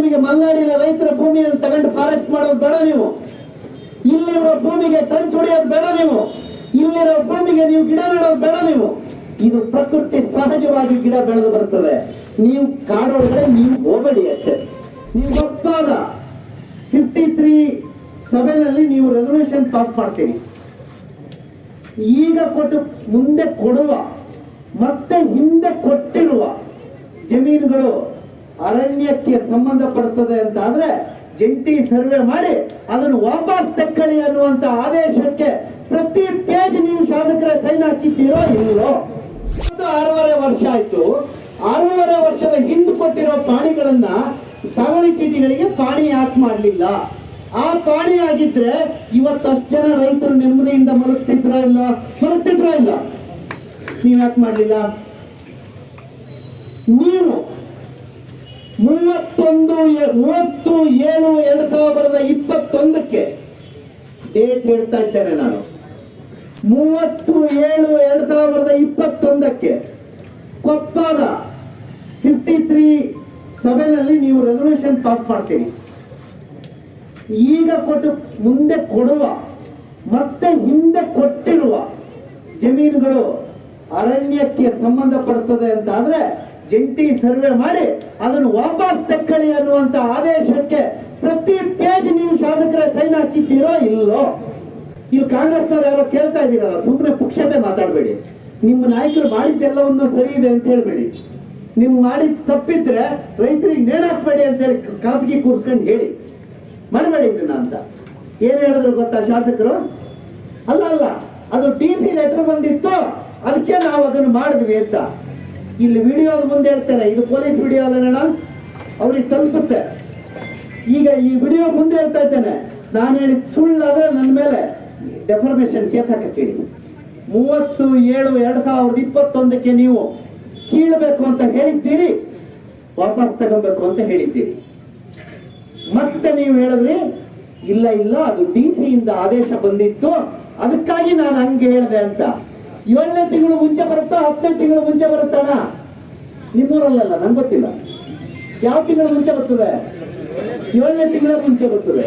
ನಿಮಗೆ ಮಲ್ನಾಡಿನ ರೈತರ ಭೂಮಿಯನ್ನು ತಗೊಂಡು ಫಾರೆಸ್ಟ್ ಮಾಡೋದು ಬೇಡ ನೀವು. ಇಲ್ಲಿರುವ ಭೂಮಿಗೆ ಟ್ರಂಚ್ ಹೊಡೆಯೋದು ಬೇಡ ನೀವು. ಇಲ್ಲಿರೋ ಭೂಮಿಗೆ ನೀವು ಗಿಡ ನೆಡೋದು ಬೇಡ ನೀವು. ಇದು ಪ್ರಕೃತಿ ಸಹಜವಾಗಿ ಗಿಡ ಬೆಳೆದು ಬರ್ತದೆ ನೀವು ಕಾಡೊಳಗಡೆ ನೀವು ಹೋಗಬೇಡಿ ಅಷ್ಟೇ. ನೀವು ಗೊತ್ತಾದ ಫಿಫ್ಟಿ ತ್ರೀ ಸೆವೆನ್ ಅಲ್ಲಿ ನೀವು ರೆಸಲ್ಯೂಷನ್ ಪಾಸ್ ಮಾಡ್ತೀರಿ ಈಗ ಕೊಟ್ಟು ಮುಂದೆ ಕೊಡುವ, ಮತ್ತೆ ಹಿಂದೆ ಕೊಟ್ಟಿರುವ ಜಮೀನುಗಳು ಅರಣ್ಯಕ್ಕೆ ಸಂಬಂಧಪಡ್ತದೆ ಅಂತ ಆದ್ರೆ ಜಂಟಿ ಸರ್ವೆ ಮಾಡಿ ಅದನ್ನು ವಾಪಸ್ ತಕ್ಕಳಿ ಅನ್ನುವಂತ ಆದೇಶಕ್ಕೆ ಪ್ರತಿ ಪೇಜ್ ನೀವು ಶಾಸಕರ ಸೈನ್ ಹಾಕಿದ್ದೀರೋ ಇಲ್ಲೋ? ಆರೂವರೆ ವರ್ಷ ಆಯ್ತು. ಆರೂವರೆ ವರ್ಷದ ಹಿಂದೆ ಕೊಟ್ಟಿರೋ ಪಾಣಿಗಳನ್ನ ಸಾವಳಿ ಚೀಟಿಗಳಿಗೆ ಪಾಣಿ ಯಾಕೆ ಮಾಡಲಿಲ್ಲ? ಆ ಪಾಣಿ ಆಗಿದ್ರೆ ಇವತ್ತಷ್ಟು ಜನ ರೈತರು ನೆಮ್ಮದಿಯಿಂದ ಮಲಗ್ತಿದ್ರ ಇಲ್ಲ? ಮಲಗ್ತಿದ್ರ ಇಲ್ಲ? ನೀವ್ ಯಾಕೆ ಮಾಡಲಿಲ್ಲ? ನೀವು ಮೂವತ್ತೊಂದು ಮೂವತ್ತು ಏಳು ಎರಡ್ ಸಾವಿರದ ಇಪ್ಪತ್ತೊಂದಕ್ಕೆ ಡೇಟ್ ಹೇಳ್ತಾ ಇದ್ದೇನೆ ನಾನು. ಮೂವತ್ತು ಏಳು ಎರಡ್ ಸಾವಿರದ ಇಪ್ಪತ್ತೊಂದಕ್ಕೆ ಕೊಪ್ಪದ ಫಿಫ್ಟಿ ತ್ರೀ ಸಭೆನಲ್ಲಿ ನೀವು ರೆಸಲ್ಯೂಷನ್ ಪಾಸ್ ಮಾಡ್ತೀರಿ ಈಗ ಕೊಟ್ಟು ಮುಂದೆ ಕೊಡುವ, ಮತ್ತೆ ಹಿಂದೆ ಕೊಟ್ಟಿರುವ ಜಮೀನುಗಳು ಅರಣ್ಯಕ್ಕೆ ಸಂಬಂಧಪಡುತ್ತದೆ ಅಂತ ಆದ್ರೆ ಜಂಟಿ ಸರ್ವೆ ಮಾಡಿ ಅದನ್ನು ವಾಪಸ್ ತಕ್ಕಳಿ ಅನ್ನುವಂತ ಆದೇಶಕ್ಕೆ ಪ್ರತಿ ಪೇಜ್ ನೀವು ಶಾಸಕರ ಸೈನ್ ಹಾಕಿದ್ದೀರೋ ಇಲ್ಲೋ? ಇಲ್ಲಿ ಕಾಂಗ್ರೆಸ್ನವ್ರು ಯಾರೋ ಕೇಳ್ತಾ ಇದ್ದೀರಲ್ಲ ಸುಮ್ಮನೆ ಪುಕ್ಷತೆ ಮಾತಾಡಬೇಡಿ. ನಿಮ್ಮ ನಾಯಕರು ಮಾಡಿದ್ದೆಲ್ಲವನ್ನು ಸರಿ ಇದೆ ಅಂತ ಹೇಳಬೇಡಿ. ನೀವು ಮಾಡಿದ ತಪ್ಪಿದ್ರೆ ರೈತರಿಗೆ ನೇಣಾಕ್ಬೇಡಿ ಅಂತ ಹೇಳಿ ಖಾಸಗಿ ಕೂರಿಸ್ಕೊಂಡು ಹೇಳಿ. ಮಾಡಬೇಡಿ ಇದನ್ನ ಅಂತ. ಏನ್ ಹೇಳಿದ್ರು ಗೊತ್ತಾ ಶಾಸಕರು? ಅಲ್ಲ ಅಲ್ಲ, ಅದು ಟಿ ಸಿ ಲೆಟರ್ ಬಂದಿತ್ತು, ಅದಕ್ಕೆ ನಾವು ಅದನ್ನು ಮಾಡಿದ್ವಿ ಅಂತ. ಇಲ್ಲಿ ವಿಡಿಯೋದ ಮುಂದೆ ಹೇಳ್ತಾರೆ ಇದು ಪೊಲೀಸ್ ವಿಡಿಯೋ ಅಲ್ಲ ಅವ್ರಿಗೆ ತಲುಪುತ್ತೆ. ಈಗ ಈ ವಿಡಿಯೋ ಮುಂದೆ ಹೇಳ್ತಾ ಇದ್ದೇನೆ, ನಾನು ಹೇಳಿ ಸುಳ್ಳಾದ್ರೆ ನನ್ನ ಮೇಲೆ ಡೆಫಾರ್ಮೇಶನ್ ಕೇಸ್ ಹಾಕಿ ಮೂವತ್ತು ಏಳು ಎರಡು ಸಾವಿರದ ಇಪ್ಪತ್ತೊಂದಕ್ಕೆ ನೀವು ಕೀಳಬೇಕು ಅಂತ ಹೇಳಿದ್ದೀರಿ, ವಾಪಸ್ ತಗೊಬೇಕು ಅಂತ ಹೇಳಿದ್ದೀರಿ. ಮತ್ತೆ ನೀವು ಹೇಳಿದ್ರಿ, ಇಲ್ಲ ಇಲ್ಲ, ಅದು ಡಿ ಇಂದ ಆದೇಶ ಬಂದಿತ್ತು, ಅದಕ್ಕಾಗಿ ನಾನು ಹಂಗೆ ಹೇಳಿದೆ ಅಂತ. ಏಳನೇ ತಿಂಗಳು ಮುಂಚೆ ಬರುತ್ತಾ, ಹತ್ತನೇ ತಿಂಗಳು ಮುಂಚೆ ಬರುತ್ತಣ ನಿಮ್ಮೂರಲ್ಲ ನಂಗೆ ಗೊತ್ತಿಲ್ಲ. ಯಾವ ತಿಂಗಳು ಮುಂಚೆ ಬರ್ತದೆ? ಏಳನೇ ತಿಂಗಳ ಮುಂಚೆ ಬರ್ತದೆ.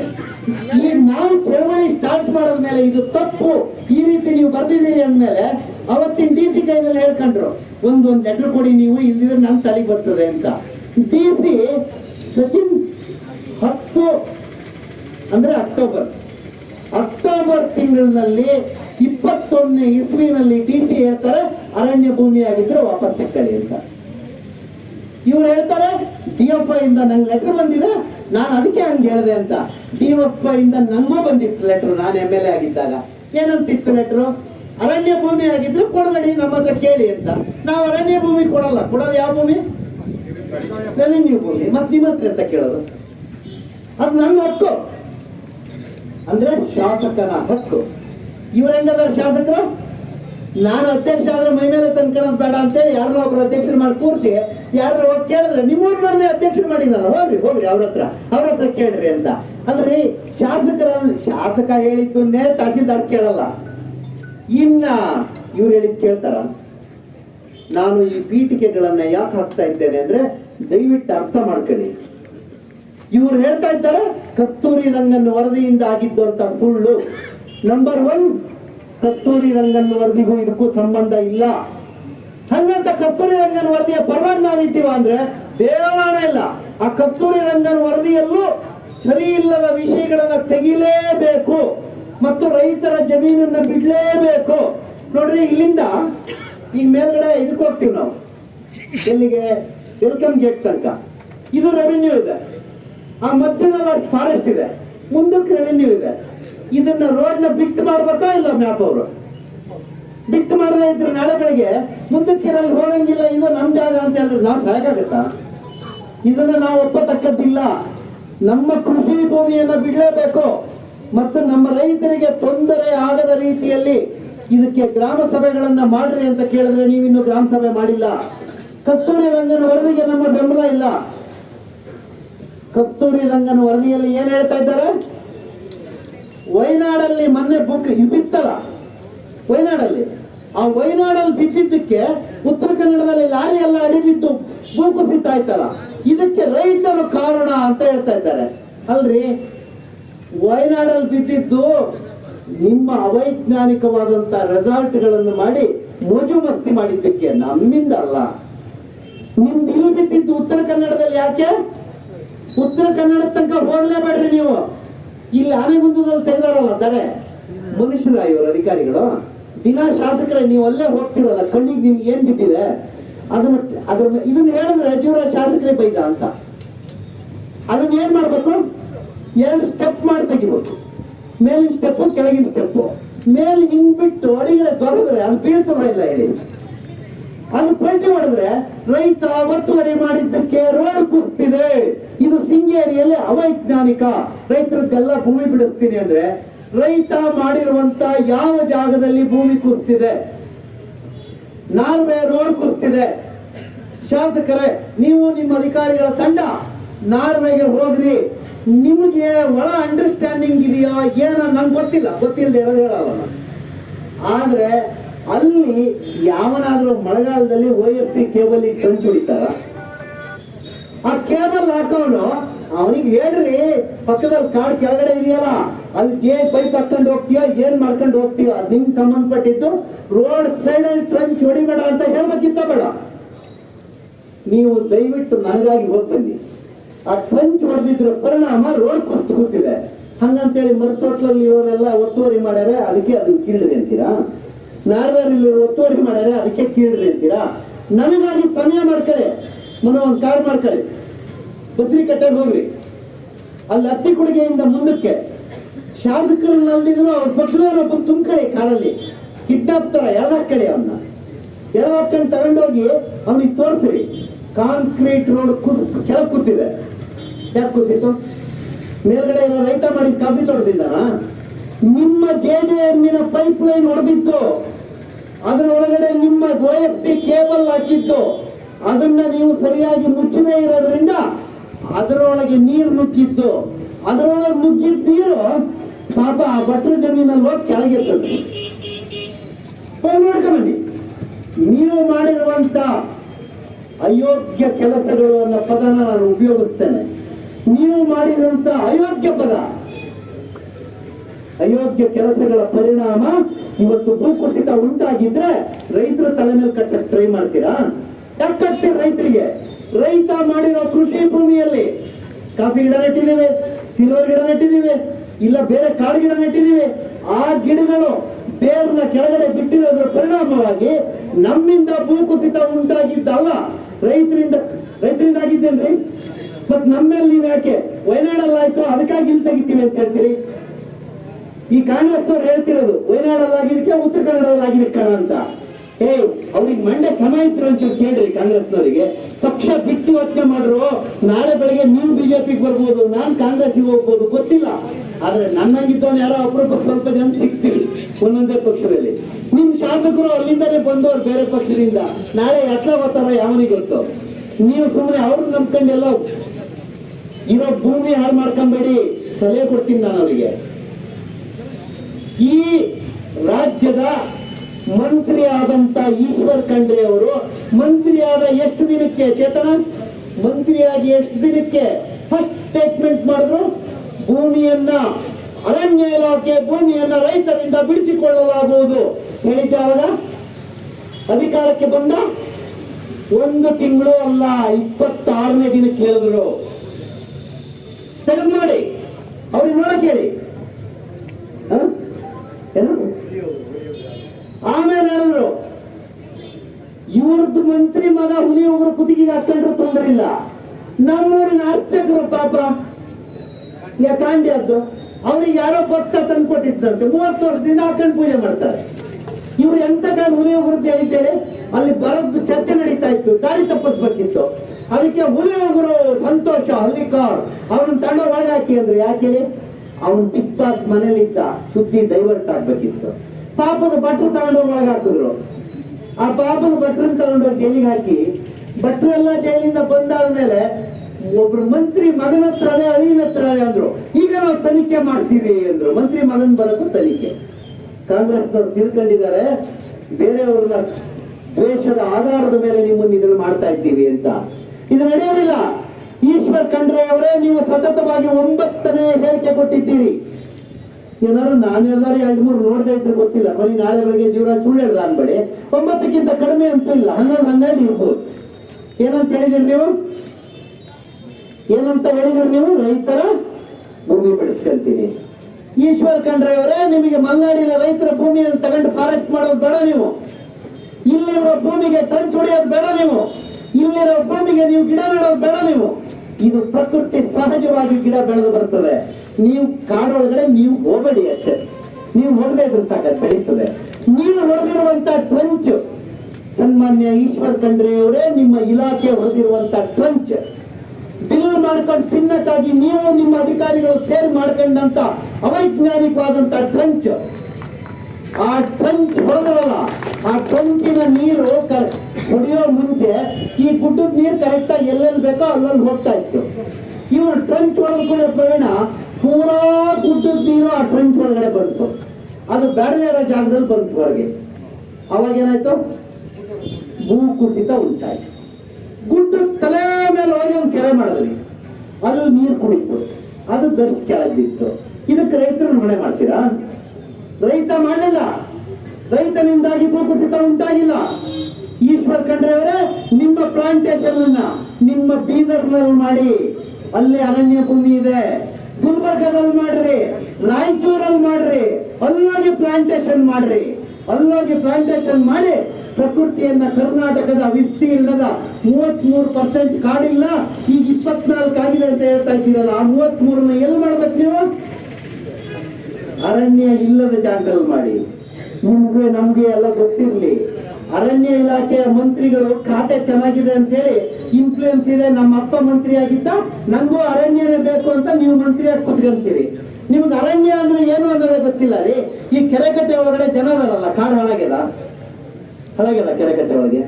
ಈ ನಾವು ಚಳವಳಿ ಸ್ಟಾರ್ಟ್ ಮಾಡಿದ ಮೇಲೆ ಇದು ತಪ್ಪು. ಈ ರೀತಿ ನೀವು ಬರ್ದಿದ್ದೀರಿ ಅಂದಮೇಲೆ ಅವತ್ತಿನ ಡಿ ಸಿ ಕೈನಲ್ಲಿ ಹೇಳ್ಕೊಂಡ್ರು, ಒಂದು ಲೆಟರ್ ಕೊಡಿ ನೀವು, ಇಲ್ದಿದ್ರೆ ನನ್ನ ತಲೆಗೆ ಬರ್ತದೆ ಅಂತ. ಡಿ ಸಿ ಸಚಿನ್ ಹತ್ತು, ಅಂದ್ರೆ ಅಕ್ಟೋಬರ್. ಅಕ್ಟೋಬರ್ ತಿಂಗಳಿನಲ್ಲಿ ಇಪ್ಪತ್ತೊಂದನೇ ಇಸ್ವಿನಲ್ಲಿ ಡಿ ಸಿ ಹೇಳ್ತಾರೆ, ಅರಣ್ಯ ಭೂಮಿ ಆಗಿದ್ರೆ ವಾಪಸ್ ತಕ್ಕಳಿ ಅಂತ. ಇವ್ರು ಹೇಳ್ತಾರೆ, ಡಿ ಎಫ್ ಐ ಇಂದ ನಂಗೆ ಲೆಟರ್ ಬಂದಿದೆ, ನಾನು ಅದಕ್ಕೆ ಹಂಗೆ ಹೇಳಿದೆ ಅಂತ. ಡಿ ಎಫ್ ಐ ಇಂದ ನಮ್ಮ ಬಂದಿತ್ತು ಲೆಟರ್ ನಾನು ಎಂ ಎಲ್ ಎ ಆಗಿದ್ದಾಗ. ಏನಂತಿತ್ತು ಲೆಟ್ರು ಅರಣ್ಯ ಭೂಮಿ ಆಗಿದ್ರೆ ಕೊಡಬೇಡಿ, ನಮ್ಮ ಹತ್ರ ಕೇಳಿ ಅಂತ. ನಾವು ಅರಣ್ಯ ಭೂಮಿ ಕೊಡಲ್ಲ. ಕೊಡೋದು ಯಾವ ಭೂಮಿ? ರೆವಿನ್ಯೂ ಭೂಮಿ. ಮತ್ತೆ ನಿಮ್ಮ ಹತ್ರ ಅಂತ ಕೇಳೋದು? ಅದು ನನ್ನ ಹಕ್ಕು ಅಂದ್ರೆ ಶಾಸಕನ ಹಕ್ಕು. ಇವ್ರ ಹೆಂಗದಾರ ಶಾಸಕರು? ನಾನು ಅಧ್ಯಕ್ಷ ಆದ್ರೆ ಮೈ ಮೇಲೆ ತಂದ್ಕೊಳ್ಳೋದು ಬೇಡ ಅಂತೇಳಿ ಯಾರನ್ನ ಒಬ್ರು ಅಧ್ಯಕ್ಷರು ಮಾಡಿ ಕೂರಿಸಿ ಯಾರು ಹೋಗಿ ಕೇಳಿದ್ರೆ ನಿಮ್ಮೂರ್ನವ್ರನ್ನೇ ಅಧ್ಯಕ್ಷರು ಮಾಡಿ ನಾನು ಹೋಗ್ರಿ ಹೋಗ್ರಿ, ಅವ್ರ ಹತ್ರ ಅವ್ರ ಹತ್ರ ಕೇಳ್ರಿ ಅಂತ. ಅಲ್ರಿ ಶಾಸಕರ ಶಾಸಕ ಹೇಳಿದ್ದನ್ನೇ ತಹಸೀಲ್ದಾರ್ ಕೇಳಲ್ಲ. ಇನ್ನ ಇವ್ರು ಹೇಳಿದ್ ಕೇಳ್ತಾರ. ನಾನು ಈ ಪೀಠಿಕೆಗಳನ್ನ ಯಾಕೆ ಹಾಕ್ತಾ ಇದ್ದೇನೆ ಅಂದ್ರೆ ದಯವಿಟ್ಟು ಅರ್ಥ ಮಾಡ್ಕೊಳ್ಳಿ. ಇವ್ರು ಹೇಳ್ತಾ ಇದ್ದಾರೆ, ಕಸ್ತೂರಿ ರಂಗನ್ ವರದಿಯಿಂದ ಆಗಿದ್ದು ಅಂತ ಸುಳ್ಳು ನಂಬರ್ ಒನ್ ಕಸ್ತೂರಿ ರಂಗನ್ ವರದಿಗೂ ಇದಕ್ಕೂ ಸಂಬಂಧ ಇಲ್ಲ. ಹಂಗಂತ ಕಸ್ತೂರಿ ರಂಗನ್ ವರದಿಯ ಪರವಾಗಿ ನಾವಿದ್ದೀವ ಅಂದ್ರೆ ದೇವಾಣ ಇಲ್ಲ. ಆ ಕಸ್ತೂರಿ ರಂಗನ್ ವರದಿಯಲ್ಲೂ ಸರಿ ಇಲ್ಲದ ವಿಷಯಗಳನ್ನ ತೆಗಿಲೇಬೇಕು. ಮತ್ತು ರೈತರ ಜಮೀನನ್ನ ಬಿಡ್ಲೇಬೇಕು. ನೋಡ್ರಿ, ಇಲ್ಲಿಂದ ಈ ಮೇಲ್ಗಡೆ ಇದಕ್ಕೆ ಹೋಗ್ತೀವಿ ನಾವು. ಎಲ್ಲಿಗೆ? ವೆಲ್ಕಮ್ ಗೇಟ್ ತನಕ. ಇದು ರೆವಿನ್ಯೂ ಇದೆ. ಆ ಮಧ್ಯದಲ್ಲಿ ಫಾರೆಸ್ಟ್ ಇದೆ. ಮುಂದಕ್ಕೆ ರೆವಿನ್ಯೂ ಇದೆ. ಇದನ್ನ ರೋಡ್ನ ಬಿಟ್ಟು ಮಾಡ್ಬೇಕಾ ಇಲ್ಲ ಮ್ಯಾಪ್ ಅವರು? ಬಿಟ್ಟು ಮಾಡದೇ ಇದ್ರೆ ನಾಳೆ ಮುಂದಕ್ಕೆ ಇರಲ್ಲಿ ಹೋಗಂಗಿಲ್ಲ, ಇದು ನಮ್ಮ ಜಾಗ ಅಂತ ಹೇಳಿದ್ರೆ ನಾವು ಸಾಕಾಗತ್ತಾ ಇದನ್ನ ನಾವು ಒಪ್ಪತಕ್ಕದ್ದಿಲ್ಲ. ನಮ್ಮ ಕೃಷಿ ಭೂಮಿಯನ್ನು ಬಿಡಲೇಬೇಕು. ಮತ್ತು ನಮ್ಮ ರೈತರಿಗೆ ತೊಂದರೆ ಆಗದ ರೀತಿಯಲ್ಲಿ ಇದಕ್ಕೆ ಗ್ರಾಮ ಸಭೆಗಳನ್ನು ಮಾಡ್ರಿ ಅಂತ ಕೇಳಿದ್ರೆ ನೀವಿನ್ನು ಗ್ರಾಮ ಸಭೆ ಮಾಡಿಲ್ಲ. ಕಸ್ತೂರಿ ರಂಗನ ವರದಿಗೆ ನಮ್ಮ ಬೆಂಬಲ ಇಲ್ಲ. ಕಸ್ತೂರಿ ರಂಗನ ವರದಿಯಲ್ಲಿ ಏನ್ ಹೇಳ್ತಾ ಇದ್ದಾರೆ? ವಯನಾಡಲ್ಲಿ ಮೊನ್ನೆ ಬುಕ್ ಬಿತ್ತಲ್ಲ ವಯನಾಡಲ್ಲಿ. ಆ ವಯನಾಡಲ್ಲಿ ಬಿದ್ದಿದ್ದಕ್ಕೆ ಉತ್ತರ ಕನ್ನಡದಲ್ಲಿ ಲಾರಿ ಎಲ್ಲ ಅಡಿಬಿದ್ದು ಭೂಕುಸಿತ ಆಯ್ತಲ್ಲ ಇದಕ್ಕೆ ರೈತರು ಕಾರಣ ಅಂತ ಹೇಳ್ತಾ ಇದ್ದಾರೆ. ಅಲ್ರಿ, ವಯನಾಡಲ್ಲಿ ಬಿದ್ದಿದ್ದು ನಿಮ್ಮ ಅವೈಜ್ಞಾನಿಕವಾದಂತ ರೆಸಾರ್ಟ್ಗಳನ್ನು ಮಾಡಿ ಮೋಜು ಮಸ್ತಿ ಮಾಡಿದ್ದಕ್ಕೆ ನಮ್ಮಿಂದ ಅಲ್ಲ. ನಿಮ್ದು ಇಲ್ಲಿ ಬಿದ್ದಿದ್ದು ಉತ್ತರ ಕನ್ನಡದಲ್ಲಿ ಯಾಕೆ? ಉತ್ತರ ಕನ್ನಡ ತನಕ ಹೋಗ್ಲೇಬೇಡ್ರಿ ನೀವು. ಇಲ್ಲಿ ಆನೆಗುಂದದಲ್ಲಿ ತೆಗೆದಾರಲ್ಲ ದರೆ ಮನುಷ್ಯರ ಇವರು ಅಧಿಕಾರಿಗಳು, ದಿನ ಶಾಸಕರೇ, ನೀವು ಅಲ್ಲೇ ಹೋಗ್ತಿರಲ್ಲ, ಕಣ್ಣಿಗೆ ನಿಮ್ಗೆ ಏನ್ ಬಿದ್ದಿದೆ? ಅದನ್ನ ಅದ್ರ ಇದನ್ನ ಹೇಳಿದ್ರೆ ಜೀವರಾಜ್ ಶಾಸಕರೇ ಬೈದ ಅಂತ. ಅದನ್ನ ಏನ್ ಮಾಡ್ಬೇಕು? ಎರಡು ಸ್ಟೆಪ್ ಮಾಡಿ ತೆಗಿಬೇಕು. ಮೇಲಿನ ಸ್ಟೆಪ್ ಕೆಳಗಿನ ಸ್ಟೆಪ್ ಮೇಲೆ ಹಿಂಗ್ಬಿಟ್ಟು ಅಡಿಗಳೇ ದೊರೆದ್ರೆ ಅದು ಬೀಳ್ತಾ ಇಲ್ಲ ಹೇಳಿ. ಅದು ಪಲ್ಟಿ ಮಾಡಿದ್ರೆ ರೈತ ಒತ್ತುವರಿ ಮಾಡಿದ್ದಕ್ಕೆ ರೋಡ್ ಕುಸ್ತಿದೆ ಇದು ಶೃಂಗೇರಿಯಲ್ಲಿ ಅವೈಜ್ಞಾನಿಕ. ರೈತರದ್ದೆಲ್ಲ ಭೂಮಿ ಬಿಡಿಸ್ತೀನಿ ಅಂದ್ರೆ ರೈತ ಮಾಡಿರುವಂತ ಯಾವ ಜಾಗದಲ್ಲಿ ಭೂಮಿ ಕುಸ್ತಿದೆ ನಾರ್ವೆ ರೋಡ್ ಕುಸ್ತಿದೆ ಶಾಸಕರೇ, ನೀವು ನಿಮ್ಮ ಅಧಿಕಾರಿಗಳ ತಂಡ ನಾರ್ವೆಗೆ ಹೋಗ್ರಿ. ನಿಮಗೆ ಒಳ ಅಂಡರ್ಸ್ಟ್ಯಾಂಡಿಂಗ್ ಇದೆಯಾ? ಏನ? ನಂಗೆ ಗೊತ್ತಿಲ್ಲ. ಗೊತ್ತಿಲ್ಲದೆ ಇರೋದು ಹೇಳಲ್ಲ ಆದ್ರೆ ಅಲ್ಲಿ ಯಾವನಾದ್ರೂ ಮಳೆಗಾಲದಲ್ಲಿ ಓ ಎಫ್ ಸಿ ಕೇಬಲ್ ಹೊಡಿತಾರ ಆ ಕೇಬಲ್ ಹಾಕೋನು, ಅವನಿಗೆ ಹೇಳ್ರಿ, ಪಕ್ಕದಲ್ಲಿ ಕಾಡು ಕೆಳಗಡೆ ಇದೆಯಲ್ಲ, ಅಲ್ಲಿ ಜೇ ಪೈಪ್ ಹಾಕೊಂಡು ಹೋಗ್ತೀಯೋ, ಏನ್ ಮಾಡ್ಕೊಂಡು ಹೋಗ್ತೀಯೋ, ಅದ್ ನಿಂಗೆ ಸಂಬಂಧಪಟ್ಟಿದ್ದು, ರೋಡ್ ಸೈಡ್ ಅಲ್ಲಿ ಟ್ರಂಚ್ ಹೊಡಿಬೇಡ ಅಂತ ಹೇಳ್ಬೇಕಿತ್ತ ಬೇಡ. ನೀವು ದಯವಿಟ್ಟು ನನಗಾಗಿ ಹೋಗಿ ಬನ್ನಿ. ಆ ಟ್ರಂಚ್ ಹೊಡೆದಿದ್ರ ಪರಿಣಾಮ ರೋಡ್ ಕುಸ್ತು ಕೂತಿದೆ ಹಂಗಂತೇಳಿ ಮರ್ತೋಟ್ಲಲ್ಲಿ ಇರೋರೆಲ್ಲ ಒತ್ತುವರಿ ಮಾಡ್ಯಾರೆ, ಅದಕ್ಕೆ ಅದು ಕೀಳ್ರಿ ಅಂತೀರಾ? ನಾರ್ವೇರಲ್ಲಿ ಒತ್ತುವರಿ ಮಾಡ್ಯಾರೆ ಅದಕ್ಕೆ ಕೀಳ್ರಿ ಅಂತೀರಾ? ನನಗಾಗಿ ಸಮಯ ಮಾಡ್ಕೊಳ್ಳಿ ಮನ ಒಂದು ಕಾರ್ ಮಾಡ್ಕೊಳ್ಳಿ ಬದ್ರಿ ಕಟ್ಟೆಗೆ ಹೋಗ್ರಿ. ಅಲ್ಲಿ ಅತ್ತಿ ಕುಡಿಗೆಯಿಂದ ಮುಂದಕ್ಕೆ ಶಾಸಕರನ್ನಲ್ದಿದ್ರು ಅವ್ರ ಪಕ್ಷದವ್ರು ಒಬ್ಬ ತುಂಬ್ಕೊಳ್ಳಿ ಕಾರಲ್ಲಿ. ಕಿಡ್ನಾಪ್ ತರ ಎಳಾಕಳಿ ಅವನ್ನ ಎಳ್ದಾಕೊಂಡು ತಗೊಂಡೋಗಿ ಅವನಿಗೆ ತೋರಿಸ್ರಿ. ಕಾಂಕ್ರೀಟ್ ರೋಡ್ ಕುಸ್, ಕೆಳಗೆ ಕೂತಿದೆ. ಯಾಕೆ ಕೂತಿತ್ತು? ಮೇಲ್ಗಡೆ ಇರೋ ರೈತ ಮಾಡಿದ ಕಾಫಿ ತೊಡೆದಿದ್ದಾನ ನಿಮ್ಮ ಜೆ ಜೆ ಎಮ್ಮಿನ ಪೈಪ್ ಲೈನ್ ಹೊಡೆದಿತ್ತು ಅದರ ಒಳಗಡೆ ನಿಮ್ಮ ಗೋಯಕ್ತಿ ಕೇಬಲ್ ಹಾಕಿತ್ತು. ಅದನ್ನ ನೀವು ಸರಿಯಾಗಿ ಮುಚ್ಚದೇ ಇರೋದ್ರಿಂದ ಅದರೊಳಗೆ ನೀರು ನುಗ್ಗಿತ್ತು. ಅದರೊಳಗೆ ನುಗ್ಗಿದ ನೀರು ಪಾಪ ಆ ಭಟ್ರ ಜಮೀನಲ್ಲಿ ಹೋಗಿ ಕೆಳಗೆ ಹೋಗಿ ನೀವು ಮಾಡಿರುವಂತ ಅಯೋಗ್ಯ ಕೆಲಸಗಳು ಅನ್ನೋ ಪದನ ನಾನು ಉಪಯೋಗಿಸ್ತೇನೆ. ನೀವು ಮಾಡಿದಂತ ಅಯೋಗ್ಯ ಪದ ಅಯೋಗ್ಯ ಕೆಲಸಗಳ ಪರಿಣಾಮ ಇವತ್ತು ಭೂಕುಸಿತ ಉಂಟಾಗಿದ್ರೆ ರೈತರ ತಲೆ ಮೇಲೆ ಕಟ್ಟಕ್ಕೆ ಟ್ರೈ ಮಾಡ್ತೀರಾ? ಯಾಕೆ ರೈತರಿಗೆ ರೈತ ಮಾಡಿರೋ ಕೃಷಿ ಭೂಮಿಯಲ್ಲಿ ಕಾಫಿ ಗಿಡ ನೆಟ್ಟಿದ್ದೀವಿ ಸಿಲ್ವರ್ ಗಿಡ ನೆಟ್ಟಿದ್ದೀವಿ, ಇಲ್ಲ ಬೇರೆ ಕಾಡು ಗಿಡ ನೆಟ್ಟಿದ್ದೀವಿ. ಆ ಗಿಡಗಳು ಬೇರ್ನ ಕೆಳಗಡೆ ಬಿಟ್ಟಿರೋದ್ರ ಪರಿಣಾಮವಾಗಿ ನಮ್ಮಿಂದ ಭೂಕುಸಿತ ಉಂಟಾಗಿದ್ದಲ್ಲ, ರೈತರಿಂದ ರೈತರಿಂದ ಆಗಿದ್ದೇನ್ರಿ? ಮತ್ ನಮ್ಮೇಲೆ ನೀವ್ ಯಾಕೆ? ವಯನಾಡಲ್ಲಾಯ್ತು ಅದಕ್ಕಾಗಿ ಇಲ್ಲಿ ತೆಗಿತೀವಿ ಅಂತ ಹೇಳ್ತೀರಿ? ಈ ಕಾಂಗ್ರೆಸ್ನವ್ರು ಹೇಳ್ತಿರೋದು, ವಯನಾಡಲ್ಲಾಗಿದ್ದಕ್ಕೆ ಉತ್ತರ ಕನ್ನಡದಲ್ಲಿ ಆಗಿದ್ದಕ್ಕೆ ಕಣ ಅಂತ. ಏ ಅವ್ರಿಗೆ ಮಂಡ್ಯ ಸಮ ಇತ್ತು ಒಂಚೂರು ಕೇಳ್ರಿ ಕಾಂಗ್ರೆಸ್ನವರಿಗೆ ಪಕ್ಷ ಬಿಟ್ಟು ಯೋಚನೆ ಮಾಡ್ರು, ನಾಳೆ ಬೆಳಗ್ಗೆ ನೀವು ಬಿಜೆಪಿಗೆ ಬರ್ಬೋದು, ನಾನು ಕಾಂಗ್ರೆಸ್ಗೆ ಹೋಗ್ಬೋದು, ಗೊತ್ತಿಲ್ಲ. ಆದ್ರೆ ನನ್ನಂಗಿದ್ದವನು ಯಾರೋ ಅಪರೂಪ ಸ್ವಲ್ಪ ಜನ ಸಿಗ್ತೀವಿ ಒಂದೊಂದೇ ಪಕ್ಷದಲ್ಲಿ. ನಿಮ್ ಶಾಸಕರು ಅಲ್ಲಿಂದಲೇ ಅವ್ರು ಬೇರೆ ಪಕ್ಷದಿಂದ. ನಾಳೆ ಎತ್ತ ಬರ್ತಾರೋ ಯಾವನಿಗೆ ಗೊತ್ತು? ನೀವು ಸುಮ್ಮನೆ ಅವ್ರನ್ನ ನಂಬ್ಕೊಂಡೆಲ್ಲ ಇರೋ ಭೂಮಿ ಹಾಳು ಮಾಡ್ಕೊಂಬೇಡಿ, ಸಲಹೆ ಕೊಡ್ತೀನಿ ನಾನು ಅವರಿಗೆ. ಈ ರಾಜ್ಯದ ಮಂತ್ರಿ ಆದಂತ ಈಶ್ವರ್ ಖಂಡ್ರೆ ಅವರು ಮಂತ್ರಿ ಆದ ಎಷ್ಟು ದಿನಕ್ಕೆ ಚೇತನ? ಮಂತ್ರಿಯಾಗಿ ಎಷ್ಟು ದಿನಕ್ಕೆ ಫಸ್ಟ್ ಸ್ಟೇಟ್ಮೆಂಟ್ ಮಾಡಿದ್ರು? ಭೂಮಿಯನ್ನ ಅರಣ್ಯ ಇಲಾಖೆ ಭೂಮಿಯನ್ನ ರೈತರಿಂದ ಬಿಡಿಸಿಕೊಳ್ಳಲಾಗುವುದು. ಹೇಳಿದ್ದಾವಾಗ ಅಧಿಕಾರಕ್ಕೆ ಬಂದ? ಒಂದು ತಿಂಗಳು ಅಲ್ಲ, ಇಪ್ಪತ್ತಾರನೇ ದಿನಕ್ಕೆ ಹೇಳಿದ್ರು. ತೆಗೆದು ಮಾಡಿ ಅವ್ರಿಗೆ ನೋಡಕ್ಕೆ ಹೇಳಿ? ಆಮೇಲೆ ಹೇಳಿದ್ರು, ಇವ್ರದ್ದು ಮಂತ್ರಿ ಮಗ ಹುಲಿ ಹೋಗ್ರ ಕುತ್ತಿಗೆ ಹಾಕೊಂಡ್ರೆ ತೊಂದರೆ ಇಲ್ಲ. ನಮ್ಮೂರಿನ ಅರ್ಚಕರು ಪಾಪ ಯಾಕಾಂಡ್ಯದ್ದು ಅವ್ರಿಗೆ ಯಾರೋ ಭಕ್ತ ತಂದು ಕೊಟ್ಟಿದ್ದಂತೆ. ಮೂವತ್ತು ವರ್ಷದಿಂದ ಹಾಕೊಂಡು ಪೂಜೆ ಮಾಡ್ತಾರೆ. ಇವ್ರು ಎಂತ ಕಾಲ ಹುಲಿ ಹೋಗ್ರದ್ದು ಹೇಳಿದ್ದೇಳಿ ಅಲ್ಲಿ ಬರದ್ದು ಚರ್ಚೆ ನಡೀತಾ ಇತ್ತು. ದಾರಿ ತಪ್ಪಿಸ್ಬೇಕಿತ್ತು ಅದಕ್ಕೆ ಹುಲಿ ಹೋಗರು ಸಂತೋಷ ಹಲ್ಲಿಕಾರ್ ಅವ್ರನ್ನ ತಂಡ ಒಳಗೆ ಹಾಕಿ ಅಂದ್ರು. ಯಾಕೆ ಹೇಳಿ? ಅವನ್ ಬಾಸ್ ಮನೇಲಿದ್ದ ಸುದ್ದಿ ಡೈವರ್ಟ್ ಆಗ್ಬೇಕಿತ್ತು. ಪಾಪದ ಭಟ್ರು ತಗೊಂಡೋಗಿ ಒಳಗೆ ಹಾಕಿದ್ರು. ಆ ಪಾಪದ ಭಟ್ರನ್ನ ತಗೊಂಡೋಗಿ ಜೈಲಿಗೆ ಹಾಕಿ, ಭಟ್ರೆಲ್ಲ ಜೈಲಿಂದ ಬಂದಾದ ಮೇಲೆ ಒಬ್ರು ಮಂತ್ರಿ ಮಗನ ಹತ್ರ ಅದೇ ಅಳಿನ ಹತ್ರ ಅದೇ ಅಂದ್ರು. ಈಗ ನಾವು ತನಿಖೆ ಮಾಡ್ತೀವಿ ಅಂದ್ರು. ಮಂತ್ರಿ ಮಗನ್ ಬರೋಕ್ಕೂ ತನಿಖೆ. ಕಾಂಗ್ರೆಸ್ನವ್ರು ತಿಳ್ಕೊಂಡಿದ್ದಾರೆ, ಬೇರೆಯವ್ರನ್ನ ದ್ವೇಷದ ಆಧಾರದ ಮೇಲೆ ನಿಮ್ಮನ್ನು ಇದನ್ನು ಮಾಡ್ತಾ ಇದ್ದೀವಿ ಅಂತ. ಇದು ನಡೆಯೋದಿಲ್ಲ. ಈಶ್ವರ್ ಖಂಡ್ರೆ ಅವರೇ, ನೀವು ಸತತವಾಗಿ ಒಂಬತ್ತನೇ ಹೇಳಿಕೆ ಕೊಟ್ಟಿದ್ದೀರಿ. ಏನಾದ್ರು ನಾನು ಎಲ್ಲಾರು ಎರಡು ಮೂರು ನೋಡದೆ ಇದ್ರೆ ಗೊತ್ತಿಲ್ಲ. ಬರೀ ನಾಳೆ ಒಳಗೆ ಜೀವರಾಜ್ ಸುಳ್ಳು ಹೇಳ್ದ ಅನ್ಬೇಡಿ. ಒಂಬತ್ತಕ್ಕಿಂತ ಕಡಿಮೆ ಅಂತೂ ಇಲ್ಲ. ಹನ್ನೊಂದು, ಹನ್ನೆರಡು ಇರ್ಬೋದು. ಏನಂತ ಹೇಳಿದಿರಿ ನೀವು? ಏನಂತ ಹೇಳಿದಿರಿ ನೀವು? ರೈತರ ಭೂಮಿ ಬೆಳೆಸ್ಕೊಳ್ತೀನಿ ಈಶ್ವರ್ ಖಂಡ್ರೆ ಅವರೇ, ನಿಮಗೆ ಮಲೆನಾಡಿನ ರೈತರ ಭೂಮಿಯನ್ನು ತಗೊಂಡು ಫಾರೆಸ್ಟ್ ಮಾಡೋದು ಬೇಡ ನೀವು. ಇಲ್ಲಿರುವ ಭೂಮಿಗೆ ಟ್ರಂಚ್ ಹೊಡೆಯೋದು ಬೇಡ ನೀವು. ಇಲ್ಲಿರೋ ಭೂಮಿಗೆ ನೀವು ಗಿಡ ನೆಡೋದು ಬೇಡ ನೀವು. ಇದು ಪ್ರಕೃತಿ ಸಹಜವಾಗಿ ಗಿಡ ಬೆಳೆದು ಬರ್ತದೆ ನೀವು ಕಾಡೊಳಗಡೆ ನೀವು ಹೋಗಬೇಡಿ ಅಷ್ಟೇ. ನೀವು ಹೋಗದೆ ಇದ್ರೆ ಸಾಕು ಬೆಳೀತದೆ. ನೀವು ಹೊಡೆದಿರುವಂತ ಟ್ರಂಚ್, ಸನ್ಮಾನ್ಯ ಈಶ್ವರ್ ಖಂಡ್ರೆ ಅವರೇ, ನಿಮ್ಮ ಇಲಾಖೆ ಹೊಡೆದಿರುವಂತ ಟ್ರಂಚ್. ಬಿಲ್ ಮಾಡ್ಕೊಂಡು ತಿನ್ನಕ್ಕಾಗಿ ನೀವು ನಿಮ್ಮ ಅಧಿಕಾರಿಗಳು ಸೇರ್ ಮಾಡ್ಕೊಂಡಂತ ಅವೈಜ್ಞಾನಿಕವಾದಂತ ಟ್ರಂಚ್. ಆ ಟ್ರಂಚ್ ಹೊಡೆದಿರಲ್ಲ ಆ ಟ್ರಂಚಿನ ನೀರು ಹೊಡೆಯೋ ಮುಂಚೆ ಈ ಗುಡ್ಡದ ನೀರು ಕರೆಕ್ಟಾಗಿ ಎಲ್ಲೆಲ್ಲಿ ಬೇಕೋ ಅಲ್ಲಲ್ಲಿ ಹೋಗ್ತಾ ಇತ್ತು. ಇವರು ಟ್ರಂಚ್ ಒಳಗೆ ಕೂಡ ಪ್ರವೀಣ ಪೂರಾ ಗುಡ್ಡದ ನೀರು ಆ ಟ್ರಂಚ್ ಒಳಗಡೆ ಬಂತು. ಅದು ಬೇಡದೇ ಇರೋ ಜಾಗದಲ್ಲಿ ಬಂತು ಹೊರಗೆ. ಅವಾಗ ಏನಾಯ್ತು? ಭೂ ಕುಸಿತ ಉಂಟಾಯ್ತು. ಗುಡ್ಡ ತಲೆ ಮೇಲೆ ಹೋಗಿ ಒಂದು ಕೆರೆ ಮಾಡಿದ್ರಿ ಅಲ್ಲಿ ನೀರು ಕುಡಿತು. ಅದು ದರ್ಶ್ ಕೆಳಗಿತ್ತು ಇದಕ್ಕೆ ರೈತರು ಮನೆ ಮಾಡ್ತೀರಾ? ರೈತ ಮಾಡಲಿಲ್ಲ. ರೈತನಿಂದಾಗಿ ಭೂಕುಸಿತ ಉಂಟಾಗಿಲ್ಲ. ಈಶ್ವರ್ ಖಂಡ್ರೆ ಅವರೇ ನಿಮ್ಮ ಪ್ಲಾಂಟೇಶನ್ ನಿಮ್ಮ ಬೀದರ್ನಲ್ಲಿ ಮಾಡಿ. ಅಲ್ಲಿ ಅರಣ್ಯ ಭೂಮಿ ಇದೆ. ಗುಲ್ಬರ್ಗದಲ್ಲಿ ಮಾಡ್ರಿ, ರಾಯಚೂರಲ್ಲಿ ಮಾಡ್ರಿ, ಅಲ್ಲೋಗಿ ಪ್ಲಾಂಟೇಶನ್ ಮಾಡ್ರಿ. ಅಲ್ಲೋಗಿ ಪ್ಲಾಂಟೇಶನ್ ಮಾಡಿ, ಪ್ರಕೃತಿಯನ್ನ ಕರ್ನಾಟಕದ ವಿಸ್ತೀರ್ಣದ ಮೂವತ್ತ್ ಮೂರು ಪರ್ಸೆಂಟ್ ಕಾಡಿಲ್ಲ, ಈಗ ಇಪ್ಪತ್ನಾಲ್ಕು ಆಗಿದೆ ಅಂತ ಹೇಳ್ತಾ ಇದ್ದೀರಲ್ಲ, ಆ ಮೂವತ್ತ್ ಮೂರನ್ನ ಎಲ್ಲಿ ಮಾಡ್ಬೇಕು ನೀವು? ಅರಣ್ಯ ಇಲ್ಲದ ಜಾಗದಲ್ಲಿ ಮಾಡಿ. ನಿಮ್ಗೆ, ನಮ್ಗೆ ಎಲ್ಲ ಗೊತ್ತಿರ್ಲಿ. ಅರಣ್ಯ ಇಲಾಖೆಯ ಮಂತ್ರಿಗಳು ಖಾತೆ ಚೆನ್ನಾಗಿದೆ ಅಂತ ಹೇಳಿ ಇನ್ಫ್ಲೂಯೆನ್ಸ್ ಇದೆ. ನಮ್ಮ ಅಪ್ಪ ಮಂತ್ರಿ ಆಗಿದ್ದ ನಂಗೂ ಅರಣ್ಯನೇ ಬೇಕು ಅಂತ ನೀವು ಮಂತ್ರಿಯಾಗಿ ಕುತ್ಕೊಂತೀರಿ. ನಿಮ್ಗೆ ಅರಣ್ಯ ಅಂದ್ರೆ ಏನು ಅನ್ನೋದೇ ಗೊತ್ತಿಲ್ಲ ರೀ. ಈ ಕೆರೆಕಟ್ಟೆ ಒಳಗಡೆ ಜನ ಇದಾರಲ್ಲ ಹಾಳಾಗ್ಯದ ಹಾಳಾಗ್ಯದ ಕೆರೆಕಟ್ಟೆ ಒಳಗೆ?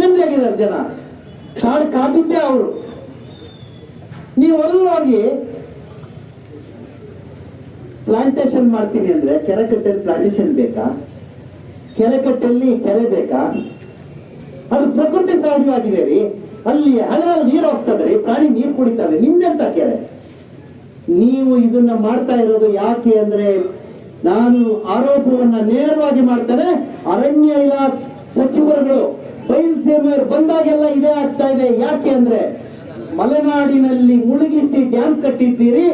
ನಿಮ್ದಾಗಿದ್ದಾರೆ ಜನ? ಕಾಡು ಕಾದಿದ್ದೇ ಅವರು. ನೀವು ಅಲ್ಲಿ ಹೋಗಿ ಪ್ಲಾಂಟೇಶನ್ ಮಾಡ್ತೀನಿ ಅಂದ್ರೆ ಕೆರೆಕಟ್ಟೆಯಲ್ಲಿ ಪ್ಲಾಂಟೇಶನ್ ಬೇಕಾ? ಕೆರೆಕಟ್ಟೆಯಲ್ಲಿ ಕೆರೆ ಬೇಕಾ? ಅದು ಪ್ರಕೃತಿ ಸಹಜವಾಗಿದೆ ರೀ. ಅಲ್ಲಿ ಹಳೆಯಲ್ಲಿ ನೀರು ಹೋಗ್ತದೆ ರೀ, ಪ್ರಾಣಿ ನೀರು ಕುಡಿತವೆ. ನಿಮ್ದೆಂತ ಕೆರೆ? ನೀವು ಇದನ್ನ ಮಾಡ್ತಾ ಇರೋದು ಯಾಕೆ ಅಂದ್ರೆ, ನಾನು ಆರೋಪವನ್ನ ನೇರವಾಗಿ ಮಾಡ್ತೇನೆ. ಅರಣ್ಯ ಇಲಾಖೆ ಸಚಿವರುಗಳು ಬಯಲ್ಸೀಮೆಯವರು ಬಂದಾಗೆಲ್ಲ ಇದೇ ಆಗ್ತಾ ಇದೆ. ಯಾಕೆ ಅಂದ್ರೆ ಮಲೆನಾಡಿನಲ್ಲಿ ಮುಳುಗಿಸಿ ಡ್ಯಾಮ್ ಕಟ್ಟಿದ್ದೀರಿ,